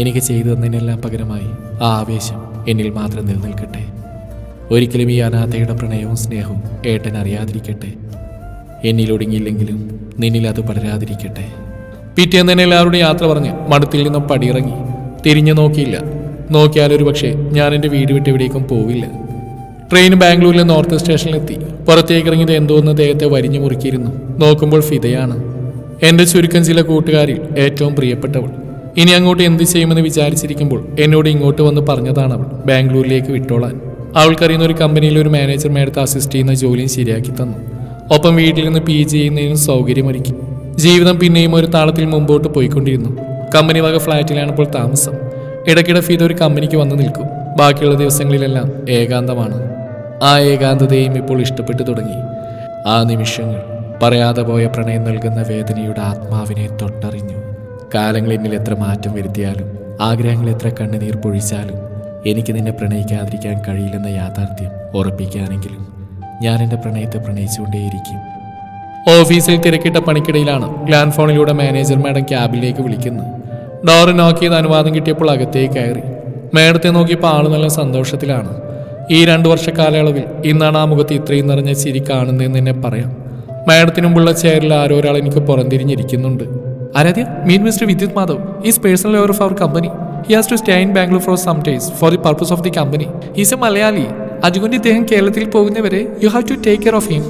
എനിക്ക് ചെയ്തു തന്നതിനെല്ലാം പകരമായി ആ ആവേശം എന്നിൽ മാത്രം നിലനിൽക്കട്ടെ. ഒരിക്കലും ഈ അനാഥയുടെ പ്രണയവും സ്നേഹവും ഏട്ടൻ അറിയാതിരിക്കട്ടെ. എന്നിലൊടുങ്ങിയില്ലെങ്കിലും നിന്നിൽ അത് പടരാതിരിക്കട്ടെ. പിറ്റേന്ന് തന്നെ എല്ലാവരുടെ യാത്ര പറഞ്ഞ് മഠത്തിൽ നിന്നും പടിയിറങ്ങി തിരിഞ്ഞു നോക്കിയില്ല. നോക്കിയാലൊരു പക്ഷേ ഞാൻ എന്റെ വീട് വിട്ട് എവിടേക്കും പോവില്ല. ട്രെയിൻ ബാംഗ്ലൂരിലെ നോർത്ത് സ്റ്റേഷനിലെത്തി പുറത്തേക്ക് ഇറങ്ങിയത് എന്തോന്ന് ദേഹത്തെ വരിഞ്ഞു മുറുക്കിയിരുന്നു. നോക്കുമ്പോൾ ഫിതയാണ് എന്റെ ചുരുക്കം ചില കൂട്ടുകാരിൽ ഏറ്റവും പ്രിയപ്പെട്ടവൾ. ഇനി അങ്ങോട്ട് എന്ത് ചെയ്യുമെന്ന് വിചാരിച്ചിരിക്കുമ്പോൾ എന്നോട് ഇങ്ങോട്ട് വന്ന് പറഞ്ഞതാണ് അവൾ. ബാംഗ്ലൂരിലേക്ക് വിട്ടോളാൻ. അവൾക്കറിയുന്ന ഒരു കമ്പനിയിൽ ഒരു മാനേജർ മേടത്ത് അസിസ്റ്റ് ചെയ്യുന്ന ജോലിയും ശരിയാക്കി തന്നു. ഒപ്പം വീട്ടിൽ നിന്ന് പി ജി ചെയ്യുന്നതിനും സൗകര്യമൊരുക്കി ജീവിതം പിന്നെയും ഒരു താളത്തിൽ മുമ്പോട്ട് പോയിക്കൊണ്ടിരുന്നു. കമ്പനി വക ഫ്ലാറ്റിലാണ് ഇപ്പോൾ താമസം. ഇടയ്ക്കിടെ ഫീത ഒരു കമ്പനിക്ക് വന്ന് നിൽക്കും. ബാക്കിയുള്ള ദിവസങ്ങളിലെല്ലാം ഏകാന്തമാണ്. ആ ഏകാന്തതയും ഇപ്പോൾ ഇഷ്ടപ്പെട്ടു തുടങ്ങി. ആ നിമിഷങ്ങൾ പറയാതെ പോയ പ്രണയം നൽകുന്ന വേദനയുടെ ആത്മാവിനെ തൊട്ടറിഞ്ഞു. കാലങ്ങൾ എന്നിൽ എത്ര മാറ്റം വരുത്തിയാലും ആഗ്രഹങ്ങൾ എത്ര കണ്ണുനീർ പൊഴിച്ചാലും എനിക്ക് നിന്നെ പ്രണയിക്കാതിരിക്കാൻ കഴിയില്ലെന്ന യാഥാർത്ഥ്യം ഉറപ്പിക്കാനെങ്കിലും ഞാൻ എന്റെ പ്രണയത്തെ പ്രണയിച്ചുകൊണ്ടേയിരിക്കും. ഓഫീസിൽ തിരക്കിട്ട പണിക്കിടയിലാണ് ലാൻഡ് ഫോണിലൂടെ മാനേജർ മാഡം ക്യാബിലേക്ക് വിളിക്കുന്നത്. ഡോറ് നോക്ക് അനുവാദം കിട്ടിയപ്പോൾ അകത്തേക്ക് കയറി. മാഡത്തെ നോക്കിയപ്പോൾ ആൾ നല്ല സന്തോഷത്തിലാണ്. ഈ രണ്ടു വർഷ കാലയളവിൽ ഇന്നാണ് ആ മുഖത്ത് ഇത്രയും നിറഞ്ഞ ചിരി കാണുന്നതെന്ന് തന്നെ പറയാം. മാഡത്തിന് മുമ്പുള്ള ചെയറിൽ ആരോ ഒരാൾ എനിക്ക് പുറംതിരിഞ്ഞിരിക്കുന്നുണ്ട്. Aradhya mean Mr Vidyut Madhav is personal over of our company. He has to stay in Bangalore for some days for the purpose of the company is a Malayali അതുകൊണ്ട് ഇദ്ദേഹം കേരളത്തിൽ പോകുന്നവരെ you have to take care of him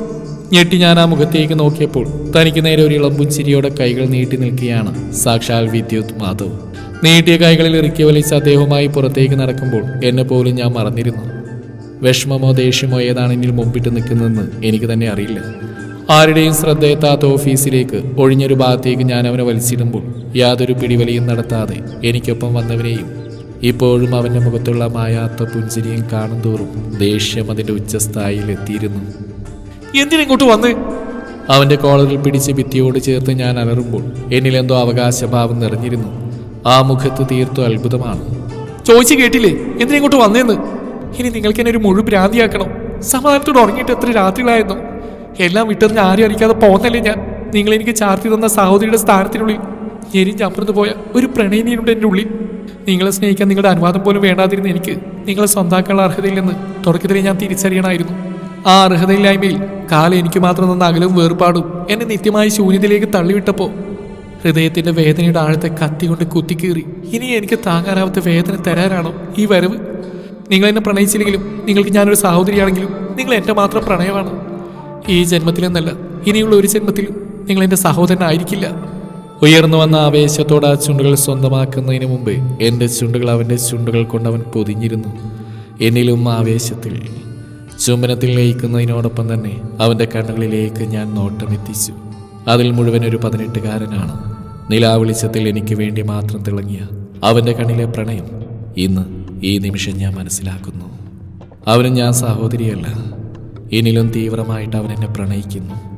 ഞെട്ടി ഞാൻ ആ മുഖത്തേക്ക് നോക്കിയപ്പോൾ തനിക്ക് നേരെ ഒരു ഇളമ്പും ചിരിയോടെ കൈകൾ നീട്ടി നിൽക്കുകയാണ്. സാക്ഷാൽ വിദ്യുത് മാധവ്. നീട്ടിയ കൈകളിൽ ഇറുക്കി വലിച്ച അദ്ദേഹവുമായി പുറത്തേക്ക് നടക്കുമ്പോൾ എന്നെ പോലും ഞാൻ മറന്നിരുന്നു. വിഷമമോ ദേഷ്യമോ ഏതാണ് എന്നിൽ മുമ്പിട്ട് നിൽക്കുന്നതെന്ന് എനിക്ക് തന്നെ അറിയില്ല. ആരുടെയും ശ്രദ്ധയെത്താത്ത ഓഫീസിലേക്ക് ഒഴിഞ്ഞൊരു ഭാഗത്തേക്ക് ഞാൻ അവനെ വലിച്ചിടുമ്പോൾ യാതൊരു പിടിവലിയും നടത്താതെ എനിക്കൊപ്പം വന്നവനെയും ഇപ്പോഴും അവന്റെ മുഖത്തുള്ള മായാത്ത പുഞ്ചിരിയും കാണും തോറും ദേഷ്യം അതിന്റെ ഉച്ചസ്ഥായിൽ എത്തിയിരുന്നു. എന്തിനിങ്ങോട്ട് വന്ന്? അവന്റെ കോളറിൽ പിടിച്ച് ഭിത്തിയോട് ചേർത്ത് ഞാൻ അലറുമ്പോൾ എന്നിലെന്തോ അവകാശഭാവം നിറഞ്ഞിരുന്നു. ആ മുഖത്ത് തീർത്തു അത്ഭുതമാണ്. ചോദിച്ചു കേട്ടില്ലേ? എന്തിനിങ്ങോട്ട് വന്നേന്ന്? ഇനി നിങ്ങൾക്ക് എന്നെ ഒരു മുഴു ഭ്രാന്തിയാക്കണം. സമാധാനത്തോട് ഉറങ്ങിയിട്ട് എത്ര രാത്രികളായിരുന്നു എല്ലാം വിട്ടെന്ന് ആരും അറിയിക്കാതെ പോന്നല്ലേ ഞാൻ. നിങ്ങൾ എനിക്ക് ചാർത്തി തന്ന സഹോദരിയുടെ സ്ഥാനത്തിനുള്ളിൽ എരിഞ്ഞപ്പുറത്ത് പോയ ഒരു പ്രണയിനിയുണ്ട് എന്റെ ഉള്ളിൽ. നിങ്ങളെ സ്നേഹിക്കാൻ നിങ്ങളുടെ അനുവാദം പോലും വേണ്ടാതിരുന്ന എനിക്ക്. നിങ്ങളെ സ്വന്താക്കാനുള്ള അർഹതയില്ലെന്ന് തുടക്കത്തിൽ ഞാൻ തിരിച്ചറിയണമായിരുന്നു. ആ അർഹതയില്ലായ്മയിൽ കാലം എനിക്ക് മാത്രം തന്ന അകലും വേർപാടും എന്നെ നിത്യമായ ശൂന്യതയിലേക്ക് തള്ളിവിട്ടപ്പോൾ ഹൃദയത്തിന്റെ വേദനയുടെ ആഴത്തെ കത്തിക്കൊണ്ട് കുത്തിക്കീറി. ഇനി എനിക്ക് താങ്ങാനാവാത്ത വേദന തരാനാണോ ഈ വരവ്? നിങ്ങൾ എന്നെ പ്രണയിച്ചില്ലെങ്കിലും നിങ്ങൾക്ക് ഞാനൊരു സഹോദരിയാണെങ്കിലും നിങ്ങൾ എന്റെ മാത്രം പ്രണയമാണ്. ഈ ജന്മത്തിലെന്നല്ല ഇനിയുള്ള ഒരു ജന്മത്തിലും നിങ്ങൾ എന്റെ സഹോദരനായിരിക്കില്ല. ഉയർന്നു വന്ന ആവേശത്തോടെ ആ ചുണ്ടുകൾ സ്വന്തമാക്കുന്നതിന് മുമ്പ് എന്റെ ചുണ്ടുകൾ അവന്റെ ചുണ്ടുകൾ കൊണ്ട് അവൻ പൊതിഞ്ഞിരുന്നു. എന്നിലും ആവേശത്തിൽ ചുംബനത്തിൽ ലയിക്കുന്നതിനോടൊപ്പം തന്നെ അവന്റെ കണ്ണുകളിലേക്ക് ഞാൻ നോട്ടമെത്തിച്ചു. അതിൽ മുഴുവൻ ഒരു പതിനെട്ടുകാരനാണ്. നിലാവെളിച്ചത്തിൽ എനിക്ക് വേണ്ടി മാത്രം തിളങ്ങിയ അവന്റെ കണ്ണിലെ പ്രണയം ഇന്ന് ഈ നിമിഷം ഞാൻ മനസ്സിലാക്കുന്നു. അവനും ഞാൻ സഹോദരിയല്ല. ഇനിലും തീവ്രമായിട്ട് അവൻ എന്നെ പ്രണയിക്കുന്നു.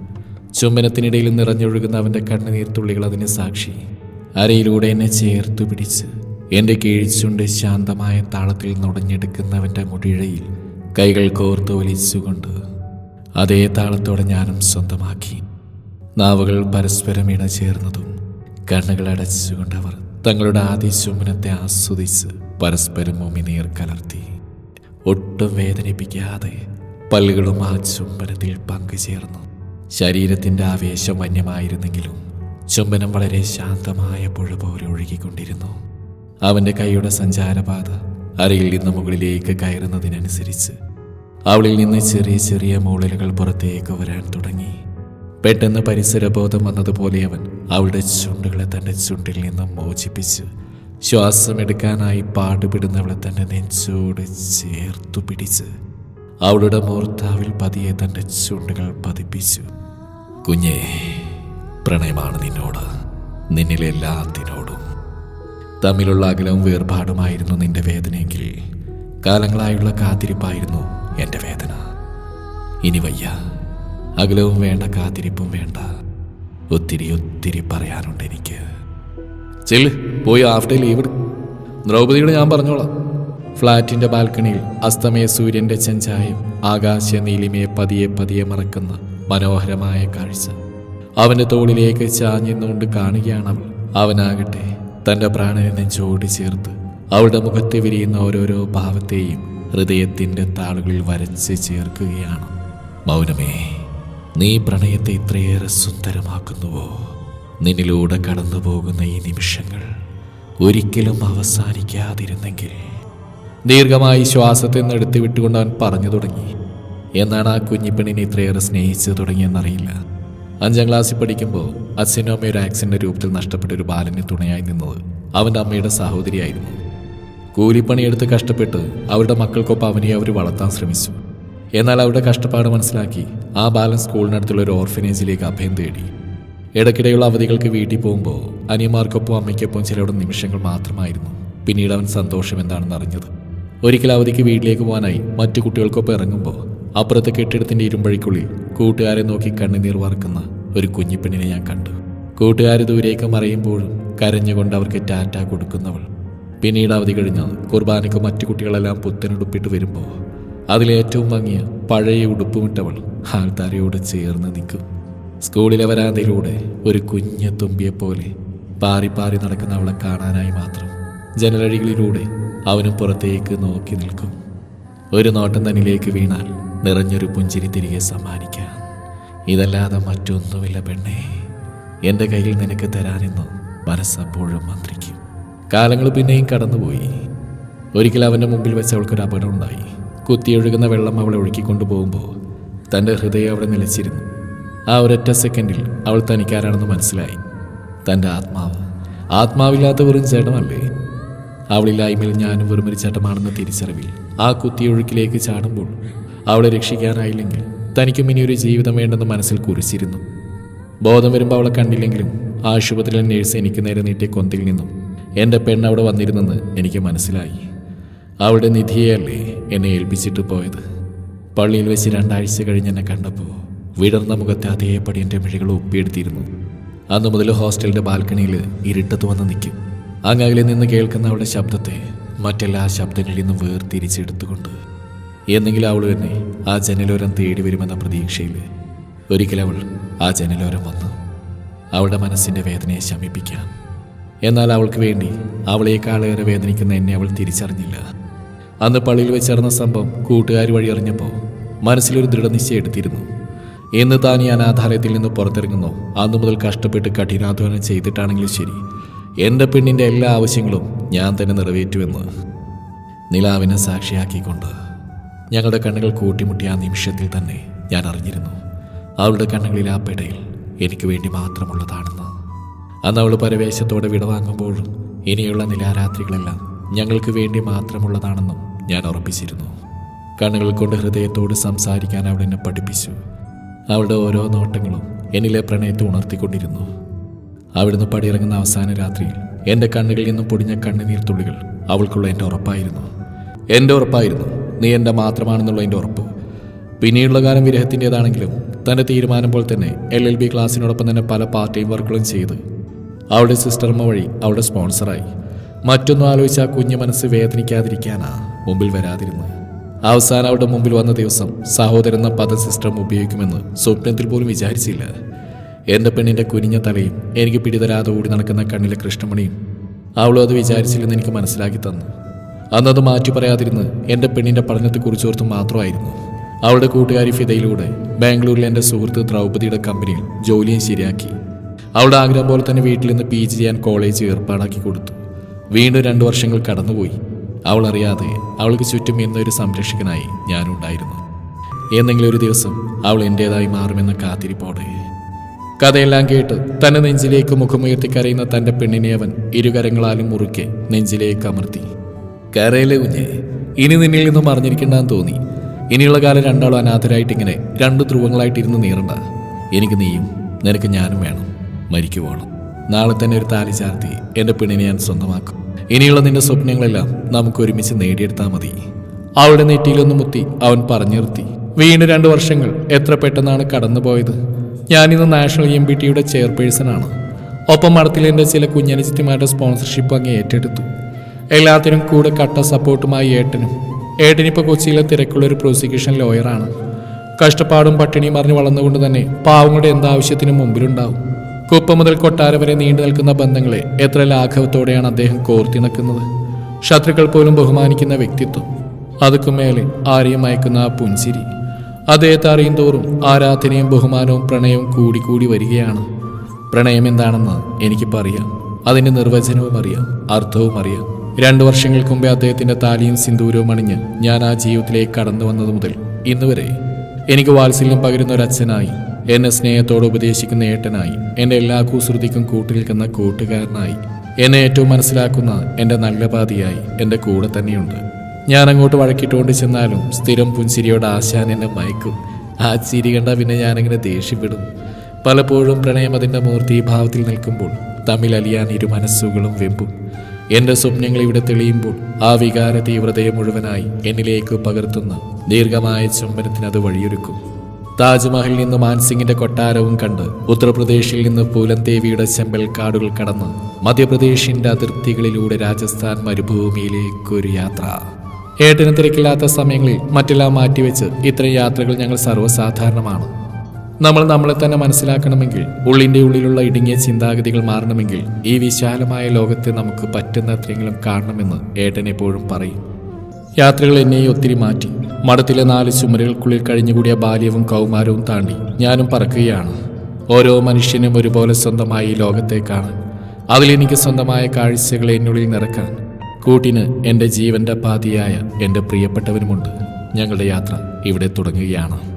ചുംബനത്തിനിടയിൽ നിറഞ്ഞൊഴുകുന്ന അവന്റെ കണ്ണുനീർത്തുള്ളികൾ അതിന് സാക്ഷി. അരയിലൂടെ എന്നെ ചേർത്തു പിടിച്ച് എന്റെ കീഴ്ച്ചുണ്ട് ശാന്തമായ താളത്തിൽ നുടഞ്ഞെടുക്കുന്നവന്റെ മുടിഴയിൽ കൈകൾ കോർത്തു വലിച്ചുകൊണ്ട് അതേ താളത്തോടെ ഞാനും സ്വന്തമാക്കി. നാവുകൾ പരസ്പരം ഇണചേർന്നതും കണ്ണുകൾ അടച്ചുകൊണ്ടവർ തങ്ങളുടെ ആദ്യ ചുംബനത്തെ ആസ്വദിച്ച് പരസ്പരം ഉമിനീർ കലർത്തി. ഒട്ടും വേദനിപ്പിക്കാതെ പല്ലുകളും ആ ചുംബനത്തിൽ പങ്കുചേർന്നു. ശരീരത്തിന്റെ ആവേശം വന്യമായിരുന്നെങ്കിലും ചുംബനം വളരെ ശാന്തമായ പുഴ പോലെ ഒഴുകിക്കൊണ്ടിരുന്നു. അവന്റെ കൈയുടെ സഞ്ചാരപാത അരയിൽ നിന്ന് മുകളിലേക്ക് കയറുന്നതിനനുസരിച്ച് അവളിൽ നിന്ന് ചെറിയ ചെറിയ മൂളലുകൾ പുറത്തേക്ക് വരാൻ തുടങ്ങി. പെട്ടെന്ന് പരിസരബോധം വന്നതുപോലെ അവൻ അവളുടെ ചുണ്ടുകളെ തന്റെ ചുണ്ടിൽ നിന്നും മോചിപ്പിച്ച് ശ്വാസമെടുക്കാനായി പാടുപെടുന്നവളെ തന്റെ നെഞ്ചോട് ചേർത്തു പിടിച്ച് അവളുടെ മൂർത്താവിൽ പതിയെ തന്റെ ചുണ്ടുകൾ പതിപ്പിച്ചു. കുഞ്ഞേ പ്രണയമാണ് നിന്നോട്. നിന്നിലെ എല്ലാത്തിനോടും. തമ്മിലുള്ള അകലവും വേർപാടുമായിരുന്നു നിന്റെ വേദനയെങ്കിൽ കാലങ്ങളായുള്ള കാത്തിരിപ്പായിരുന്നു എന്റെ വേദന. ഇനി വയ്യ. അകലവും വേണ്ട കാത്തിരിപ്പും വേണ്ട. ഒത്തിരി ഒത്തിരി പറയാനുണ്ട് എനിക്ക്. ചെല്ല് പോയി ഹാഫ് ഡേ ലീവ് എടുക്കും ദ്രൗപദിയോട് ഞാൻ പറഞ്ഞോളാം. ഫ്ലാറ്റിന്റെ ബാൽക്കണിയിൽ അസ്തമയ സൂര്യന്റെ ചെഞ്ചായം ആകാശ നീലിമയെ പതിയെ പതിയെ മറക്കുന്ന മനോഹരമായ കാഴ്ച. അവന്റെ തോളിലേക്ക് ചാഞ്ഞുകൊണ്ട് കാണുകയാണ് അവൾ. അവനാകട്ടെ തന്റെ പ്രാണനെ നെഞ്ചോടി ചേർത്ത് അവളുടെ മുഖത്തെ വിരിയുന്ന ഓരോരോ ഭാവത്തെയും ഹൃദയത്തിന്റെ താളുകളിൽ വരച്ച് ചേർക്കുകയാണ്. മൗനമേ നീ പ്രണയത്തെ ഇത്രയേറെ സുന്ദരമാക്കുന്നുവോ? നിന്നിലൂടെ കടന്നു പോകുന്ന ഈ നിമിഷങ്ങൾ ഒരിക്കലും അവസാനിക്കാതിരുന്നെങ്കിൽ ദീർഘമായി ശ്വാസത്തിൽ നിന്ന് എടുത്തു വിട്ടുകൊണ്ട് അവൻ പറഞ്ഞു തുടങ്ങി. എന്നാണ് ആ കുഞ്ഞിപ്പെണ്ണിനെ ഇത്രയേറെ സ്നേഹിച്ചു തുടങ്ങിയെന്നറിയില്ല. അഞ്ചാം ക്ലാസ്സിൽ പഠിക്കുമ്പോൾ അച്ഛനും അമ്മയും ഒരു ആക്സിഡന്റ് രൂപത്തിൽ നഷ്ടപ്പെട്ട ഒരു ബാലന് തുണയായി നിന്നത് അവന്റെ അമ്മയുടെ സഹോദരിയായിരുന്നു. കൂലിപ്പണിയെടുത്ത് കഷ്ടപ്പെട്ട് അവരുടെ മക്കൾക്കൊപ്പം അവനെ അവർ വളർത്താൻ ശ്രമിച്ചു. എന്നാൽ അവരുടെ കഷ്ടപ്പാട് മനസ്സിലാക്കി ആ ബാലൻ സ്കൂളിനടുത്തുള്ള ഒരു ഓർഫനേജിലേക്ക് അഭയം തേടി. ഇടയ്ക്കിടെയുള്ള അവധികൾക്ക് വീട്ടിൽ പോകുമ്പോൾ അനിയന്മാർക്കൊപ്പം അമ്മയ്ക്കൊപ്പം ചിലവിടെ നിമിഷങ്ങൾ മാത്രമായിരുന്നു. പിന്നീട് അവൻ സന്തോഷം എന്താണെന്ന് അറിഞ്ഞത്. ഒരിക്കൽ അവധിക്ക് വീട്ടിലേക്ക് പോകാനായി മറ്റു കുട്ടികൾക്കൊപ്പം ഇറങ്ങുമ്പോൾ അപ്പുറത്തെ കെട്ടിടത്തിന്റെ ഇരുമ്പഴിക്കുള്ളിൽ കൂട്ടുകാരെ നോക്കി കണ്ണുനീർ വറക്കുന്ന ഒരു കുഞ്ഞിപ്പെണ്ണിനെ ഞാൻ കണ്ടു. കൂട്ടുകാർ ദൂരേക്ക് മറയുമ്പോഴും കരഞ്ഞുകൊണ്ട് അവർക്ക് ടാറ്റ കൊടുക്കുന്നവൾ. പിന്നീട് അവധി കഴിഞ്ഞ് കുർബാനയ്ക്ക് മറ്റു കുട്ടികളെല്ലാം പുത്തനുടുപ്പിട്ട് വരുമ്പോൾ അതിലേറ്റവും ഭംഗിയ പഴയ ഉടുപ്പുമിട്ടവൾ ആൾത്താരയോട് ചേർന്ന് നിൽക്കും. സ്കൂളിലെ വരാന്തയിലൂടെ ഒരു കുഞ്ഞു തുമ്പിയെപ്പോലെ പാറി പാറി നടക്കുന്ന അവളെ കാണാനായി മാത്രം ജനലഴികളിലൂടെ അവനും പുറത്തേക്ക് നോക്കി നിൽക്കും. ഒരു നോട്ടം തന്നിലേക്ക് വീണാൽ നിറഞ്ഞൊരു പുഞ്ചിരി തിരികെ സമ്മാനിക്കാൻ ഇതല്ലാതെ മറ്റൊന്നുമില്ല പെണ്ണേ. എന്റെ കയ്യിൽ നിനക്ക് തരാനെന്ന് മനസ്സപ്പോഴും മന്ത്രിക്കും. കാലങ്ങൾ പിന്നെയും കടന്നുപോയി. ഒരിക്കൽ അവന്റെ മുമ്പിൽ വെച്ച് അവൾക്കൊരു അപകടം ഉണ്ടായി. കുത്തിയൊഴുകുന്ന വെള്ളം അവളെ ഒഴുക്കിക്കൊണ്ടു പോകുമ്പോൾ തന്റെ ഹൃദയം അവിടെ നിലച്ചിരുന്നു. ആ ഒരൊറ്റ സെക്കൻഡിൽ അവൾ തനിക്കാരാണെന്ന് മനസ്സിലായി. തന്റെ ആത്മാവ്. ആത്മാവില്ലാത്ത വെറും ചേട്ടമല്ലേ അവളില്ലായ്മയിൽ ഞാനും വെറും ഒരു ചേട്ടമാണെന്ന തിരിച്ചറിവിൽ ആ കുത്തിയൊഴുക്കിലേക്ക് ചാടുമ്പോൾ അവളെ രക്ഷിക്കാനായില്ലെങ്കിൽ തനിക്കും ഇനി ഒരു ജീവിതം വേണ്ടെന്ന് മനസ്സിൽ കുറിച്ചിരുന്നു. ബോധം വരുമ്പോൾ അവളെ കണ്ടില്ലെങ്കിലും ആശുപത്രിയിലെ നേഴ്സ് എനിക്ക് നേരെ നീട്ടിയ കൊന്തിൽ നിന്നും എന്റെ പെണ്ണ് അവിടെ വന്നിരുന്നെന്ന് എനിക്ക് മനസ്സിലായി. അവളുടെ നിധിയല്ലേ എന്നെ ഏൽപ്പിച്ചിട്ട് പോയത്? പള്ളിയിൽ വെച്ച് രണ്ടാഴ്ച കഴിഞ്ഞ് എന്നെ കണ്ടപ്പോൾ വിടർന്ന മുഖത്തെ അതേപടി എന്റെ മിഴികൾ ഒപ്പിയെടുത്തിരുന്നു. അന്നു മുതൽ ഹോസ്റ്റലിന്റെ ബാൽക്കണിയിൽ ഇരുട്ടത്ത് വന്ന് നിൽക്കും. അങ്ങകലെ നിന്ന് കേൾക്കുന്ന അവളുടെ ശബ്ദത്തെ മറ്റെല്ലാ ശബ്ദങ്ങളിൽ നിന്നും വേർതിരിച്ചെടുത്തുകൊണ്ട് എന്നെങ്കിലും അവൾ തന്നെ ആ ജനലോരം തേടി വരുമെന്ന പ്രതീക്ഷയിൽ ഒരിക്കൽ അവൾ ആ ജനലോരം വന്നു അവളുടെ മനസ്സിന്റെ വേദനയെ ശമിപ്പിക്കാൻ എന്നാൽ അവൾക്ക് വേണ്ടി അവളേക്കാളേറെ വേദനിക്കുന്ന എന്നെ അവൾ തിരിച്ചറിഞ്ഞില്ല. അന്ന് പള്ളിയിൽ വെച്ച് നടന്ന സംഭവം കൂട്ടുകാർ വഴി അറിഞ്ഞപ്പോൾ മനസ്സിലൊരു ദൃഢനിശ്ചയം എടുത്തിരുന്നു. എന്ന് താൻ ഈ അനാഥാലയത്തിൽ നിന്ന് പുറത്തിറങ്ങുന്നു. അന്നു മുതൽ കഷ്ടപ്പെട്ട് കഠിനാധ്വാനം ചെയ്തിട്ടാണെങ്കിലും ശരി. എന്റെ പെണ്ണിന്റെ എല്ലാ ആവശ്യങ്ങളും ഞാൻ തന്നെ നിറവേറ്റുമെന്ന് നിലാവിനെ സാക്ഷിയാക്കിക്കൊണ്ട് ഞങ്ങളുടെ കണ്ണുകൾ കൂട്ടിമുട്ടിയ ആ നിമിഷത്തിൽ തന്നെ ഞാൻ അറിഞ്ഞിരുന്നു. അവളുടെ കണ്ണുകളിൽ ആ പെടയിൽ എനിക്ക് വേണ്ടി മാത്രമുള്ളതാണെന്ന്. അന്ന് അവൾ പരവേശത്തോടെ വിടവാങ്ങുമ്പോഴും ഇനിയുള്ള നിലാരാത്രികളെല്ലാം ഞങ്ങൾക്ക് വേണ്ടി മാത്രമുള്ളതാണെന്നും ഞാൻ ഉറപ്പിച്ചിരുന്നു. കണ്ണുകൾ കൊണ്ട് ഹൃദയത്തോട് സംസാരിക്കാൻ അവൾ എന്നെ പഠിപ്പിച്ചു. അവളുടെ ഓരോ നോട്ടങ്ങളും എന്നിലെ പ്രണയത്തെ ഉണർത്തിക്കൊണ്ടിരുന്നു. അവിടുന്ന് പടിയിറങ്ങുന്ന അവസാന രാത്രിയിൽ എന്റെ കണ്ണുകളിൽ നിന്നും പൊടിഞ്ഞ കണ്ണുനീർ തുള്ളികൾ അവൾക്കുള്ള എന്റെ ഉറപ്പായിരുന്നു. എന്റെ ഉറപ്പായിരുന്നു. നീ എന്റെ മാത്രമാണെന്നുള്ള എന്റെ ഉറപ്പ്. പിന്നീടുള്ള കാലം വിരഹത്തിന്റെതാണെങ്കിലും തന്റെ തീരുമാനം പോലെ തന്നെ എൽ എൽ ബി ക്ലാസ്സിനോടൊപ്പം തന്നെ പല പാർട്ട് ടൈം വർക്കുകളും ചെയ്ത് അവളുടെ സിസ്റ്റർമ്മ വഴി അവളുടെ സ്പോൺസറായി മറ്റൊന്നും ആലോചിച്ച് ആ കുഞ്ഞു മനസ്സ് വേദനിക്കാതിരിക്കാനാ മുമ്പിൽ വരാതിരുന്നത്. അവസാനം അവളുടെ മുമ്പിൽ വന്ന ദിവസം സഹോദരൻ എന്ന പദ സിസ്റ്റം ഉപയോഗിക്കുമെന്ന് സ്വപ്നത്തിൽ പോലും വിചാരിച്ചില്ല. എന്റെ പെണ്ണിന്റെ കുനിഞ്ഞ തലയും എനിക്ക് പിടിതരാതെ ഓടി നടക്കുന്ന കണ്ണിലെ കൃഷ്ണമണിയും അവളും അത് വിചാരിച്ചില്ലെന്ന് എനിക്ക് മനസ്സിലാക്കി തന്നു. അന്നത് മാറ്റി പറയാതിരുന്ന് എന്റെ പെണ്ണിന്റെ പഠനത്തെക്കുറിച്ചോർത്ത് മാത്രമായിരുന്നു. അവളുടെ കൂട്ടുകാരി ഫിദയിലൂടെ ബാംഗ്ലൂരിൽ എന്റെ സുഹൃത്ത് ദ്രൗപതിയുടെ കമ്പനിയിൽ ജോലിയും ശരിയാക്കി. അവളുടെ ആഗ്രഹം പോലെ തന്നെ വീട്ടിൽ നിന്ന് പി ജി ചെയ്യാൻ കോളേജ് ഏർപ്പാടാക്കി കൊടുത്തു. വീണ്ടും രണ്ട് വർഷങ്ങൾ കടന്നുപോയി. അവൾ അറിയാതെ അവൾക്ക് ചുറ്റും എന്നൊരു സംരക്ഷകനായി ഞാനുണ്ടായിരുന്നു എന്നെങ്കിലും ഒരു ദിവസം അവൾ എന്റേതായി മാറുമെന്ന കാത്തിരിപ്പോടെ. കഥയെല്ലാം കേട്ട് തന്റെ നെഞ്ചിലേക്ക് മുഖമുയർത്തി കരയുന്ന തന്റെ പെണ്ണിനെ അവൻ ഇരുകരങ്ങളാലും മുറുക്കെ നെഞ്ചിലേക്ക് അമർത്തി. കരയിലെ കുഞ്ഞെ ഇനി നിന്നിൽ നിന്നും മറിഞ്ഞിരിക്കണ്ടെന്ന് തോന്നി. ഇനിയുള്ള കാലം രണ്ടാളും അനാഥരായിട്ട് ഇങ്ങനെ രണ്ട് ധ്രുവങ്ങളായിട്ടിരുന്ന് നീറണ്ട. എനിക്ക് നീയും നിനക്ക് ഞാനും വേണം. മരിക്കുവോളം നാളെ തന്നെ ഒരു താലി ചാർത്തി എന്റെ പെണ്ണിനെ ഞാൻ സ്വന്തമാക്കും. ഇനിയുള്ള നിന്റെ സ്വപ്നങ്ങളെല്ലാം നമുക്ക് ഒരുമിച്ച് നേടിയെടുത്താൽ മതി. അവളുടെ നെറ്റിയിലൊന്ന് മുത്തി അവൻ പറഞ്ഞു നിർത്തി വീണ്ടും രണ്ട് വർഷങ്ങൾ എത്ര പെട്ടെന്നാണ് കടന്നുപോയത്? ഞാനിന്ന് നാഷണൽ എം ബി ടിയുടെ ചെയർപേഴ്സണാണ്. ഒപ്പം മഠത്തിലെ ചില കുഞ്ഞനുചിത്തിമാരുടെ സ്പോൺസർഷിപ്പ് അങ്ങ് ഏറ്റെടുത്തു. എല്ലാത്തിനും കൂടെ കട്ട സപ്പോർട്ടുമായി ഏട്ടനും. ഏട്ടനിപ്പോൾ കൊച്ചിയിലെ തിരക്കുള്ള ഒരു പ്രോസിക്യൂഷൻ ലോയറാണ്. കഷ്ടപ്പാടും പട്ടിണിയും അറിഞ്ഞ് വളർന്നുകൊണ്ട് തന്നെ പാവങ്ങളുടെ എന്താവശ്യത്തിനും മുമ്പിലുണ്ടാവും. കുപ്പം മുതൽ കൊട്ടാരം വരെ നീണ്ടു നിൽക്കുന്ന ബന്ധങ്ങളെ എത്ര ലാഘവത്തോടെയാണ് അദ്ദേഹം കോർത്തിണക്കുന്നത് ശത്രുക്കൾ പോലും ബഹുമാനിക്കുന്ന വ്യക്തിത്വം. അതുക്കും മേലെ ആരെയും മയക്കുന്ന ആ പുഞ്ചിരി അദ്ദേഹത്തെ അറിയും തോറും ആരാധനയും ബഹുമാനവും പ്രണയവും കൂടി കൂടി വരികയാണ്. പ്രണയം എന്താണെന്ന് എനിക്കിപ്പോൾ അറിയാം. അതിന്റെ നിർവചനവും അറിയാം. അർത്ഥവും അറിയാം. രണ്ട് വർഷങ്ങൾക്ക് മുമ്പേ അദ്ദേഹത്തിന്റെ താലിയും സിന്ദൂരവും അണിഞ്ഞ് ഞാൻ ആ ജീവിതത്തിലേക്ക് കടന്നു വന്നത് മുതൽ ഇന്നുവരെ എനിക്ക് വാത്സല്യം പകരുന്ന ഒരു അച്ഛനായി എന്നെ സ്നേഹത്തോടെ ഉപദേശിക്കുന്ന ഏട്ടനായി എന്റെ എല്ലാ കുസൃതിക്കും കൂട്ടുനിൽക്കുന്ന കൂട്ടുകാരനായി എന്നെ ഏറ്റവും മനസ്സിലാക്കുന്ന എന്റെ നല്ല പാതിയായി എന്റെ കൂടെ തന്നെയുണ്ട്. ഞാൻ അങ്ങോട്ട് വഴക്കിട്ടുകൊണ്ട് ചെന്നാലും സ്ഥിരം പുൻസിരിയോട് ആശാൻ എന്നെ മയക്കും. ആ ചിരി കണ്ട പിന്നെ ഞാനങ്ങനെ ദേഷ്യപ്പെടും. പലപ്പോഴും പ്രണയം അതിന്റെ മൂർത്തീഭാവത്തിൽ നിൽക്കുമ്പോൾ തമ്മിൽ അലിയാൻ ഇരു മനസ്സുകളും വെമ്പും. എന്റെ സ്വപ്നങ്ങൾ ഇവിടെ തെളിയുമ്പോൾ ആ വികാര തീവ്രതയെ മുഴുവനായി എന്നിലേക്ക് പകർത്തുന്ന ദീർഘമായ ചുംബനത്തിന് അത് വഴിയൊരുക്കും. താജ്മഹലിൽ നിന്ന് മാൻസിംഗിന്റെ കൊട്ടാരവും കണ്ട് ഉത്തർപ്രദേശിൽ നിന്ന് പൂലൻ ദേവിയുടെ ചെമ്പൽ കാടുകൾ കടന്ന് മധ്യപ്രദേശിന്റെ അതിർത്തികളിലൂടെ രാജസ്ഥാൻ മരുഭൂമിയിലേക്കൊരു യാത്ര. ഏട്ടന് തിരക്കില്ലാത്ത സമയങ്ങളിൽ മറ്റെല്ലാം മാറ്റിവെച്ച് ഇത്തരം യാത്രകൾ ഞങ്ങൾ സർവസാധാരണമാണ്. നമ്മൾ നമ്മളെ തന്നെ മനസ്സിലാക്കണമെങ്കിൽ ഉള്ളിന്റെ ഉള്ളിലുള്ള ഇടുങ്ങിയ ചിന്താഗതികൾ മാറണമെങ്കിൽ ഈ വിശാലമായ ലോകത്തെ നമുക്ക് പറ്റുന്നത്രയെങ്കിലും കാണണമെന്ന് ഏട്ടൻ എപ്പോഴും പറയും. യാത്രകൾ എന്നെയും ഒത്തിരി മാറ്റി. മഠത്തിലെ നാല് ചുമരുകൾക്കുള്ളിൽ കഴിഞ്ഞുകൂടിയ ബാല്യവും കൗമാരവും താണ്ടി ഞാനും പറക്കുകയാണ് ഓരോ മനുഷ്യനും ഒരുപോലെ സ്വന്തമായി ഈ ലോകത്തെ കാണാൻ അതിലെനിക്ക് സ്വന്തമായ കാഴ്ചകൾ എന്നുള്ളിൽ നിറക്കാൻ കൂട്ടിന് എന്റെ ജീവന്റെ പാതിയായ എന്റെ പ്രിയപ്പെട്ടവരുമുണ്ട് ഞങ്ങളുടെ യാത്ര ഇവിടെ തുടങ്ങുകയാണ്.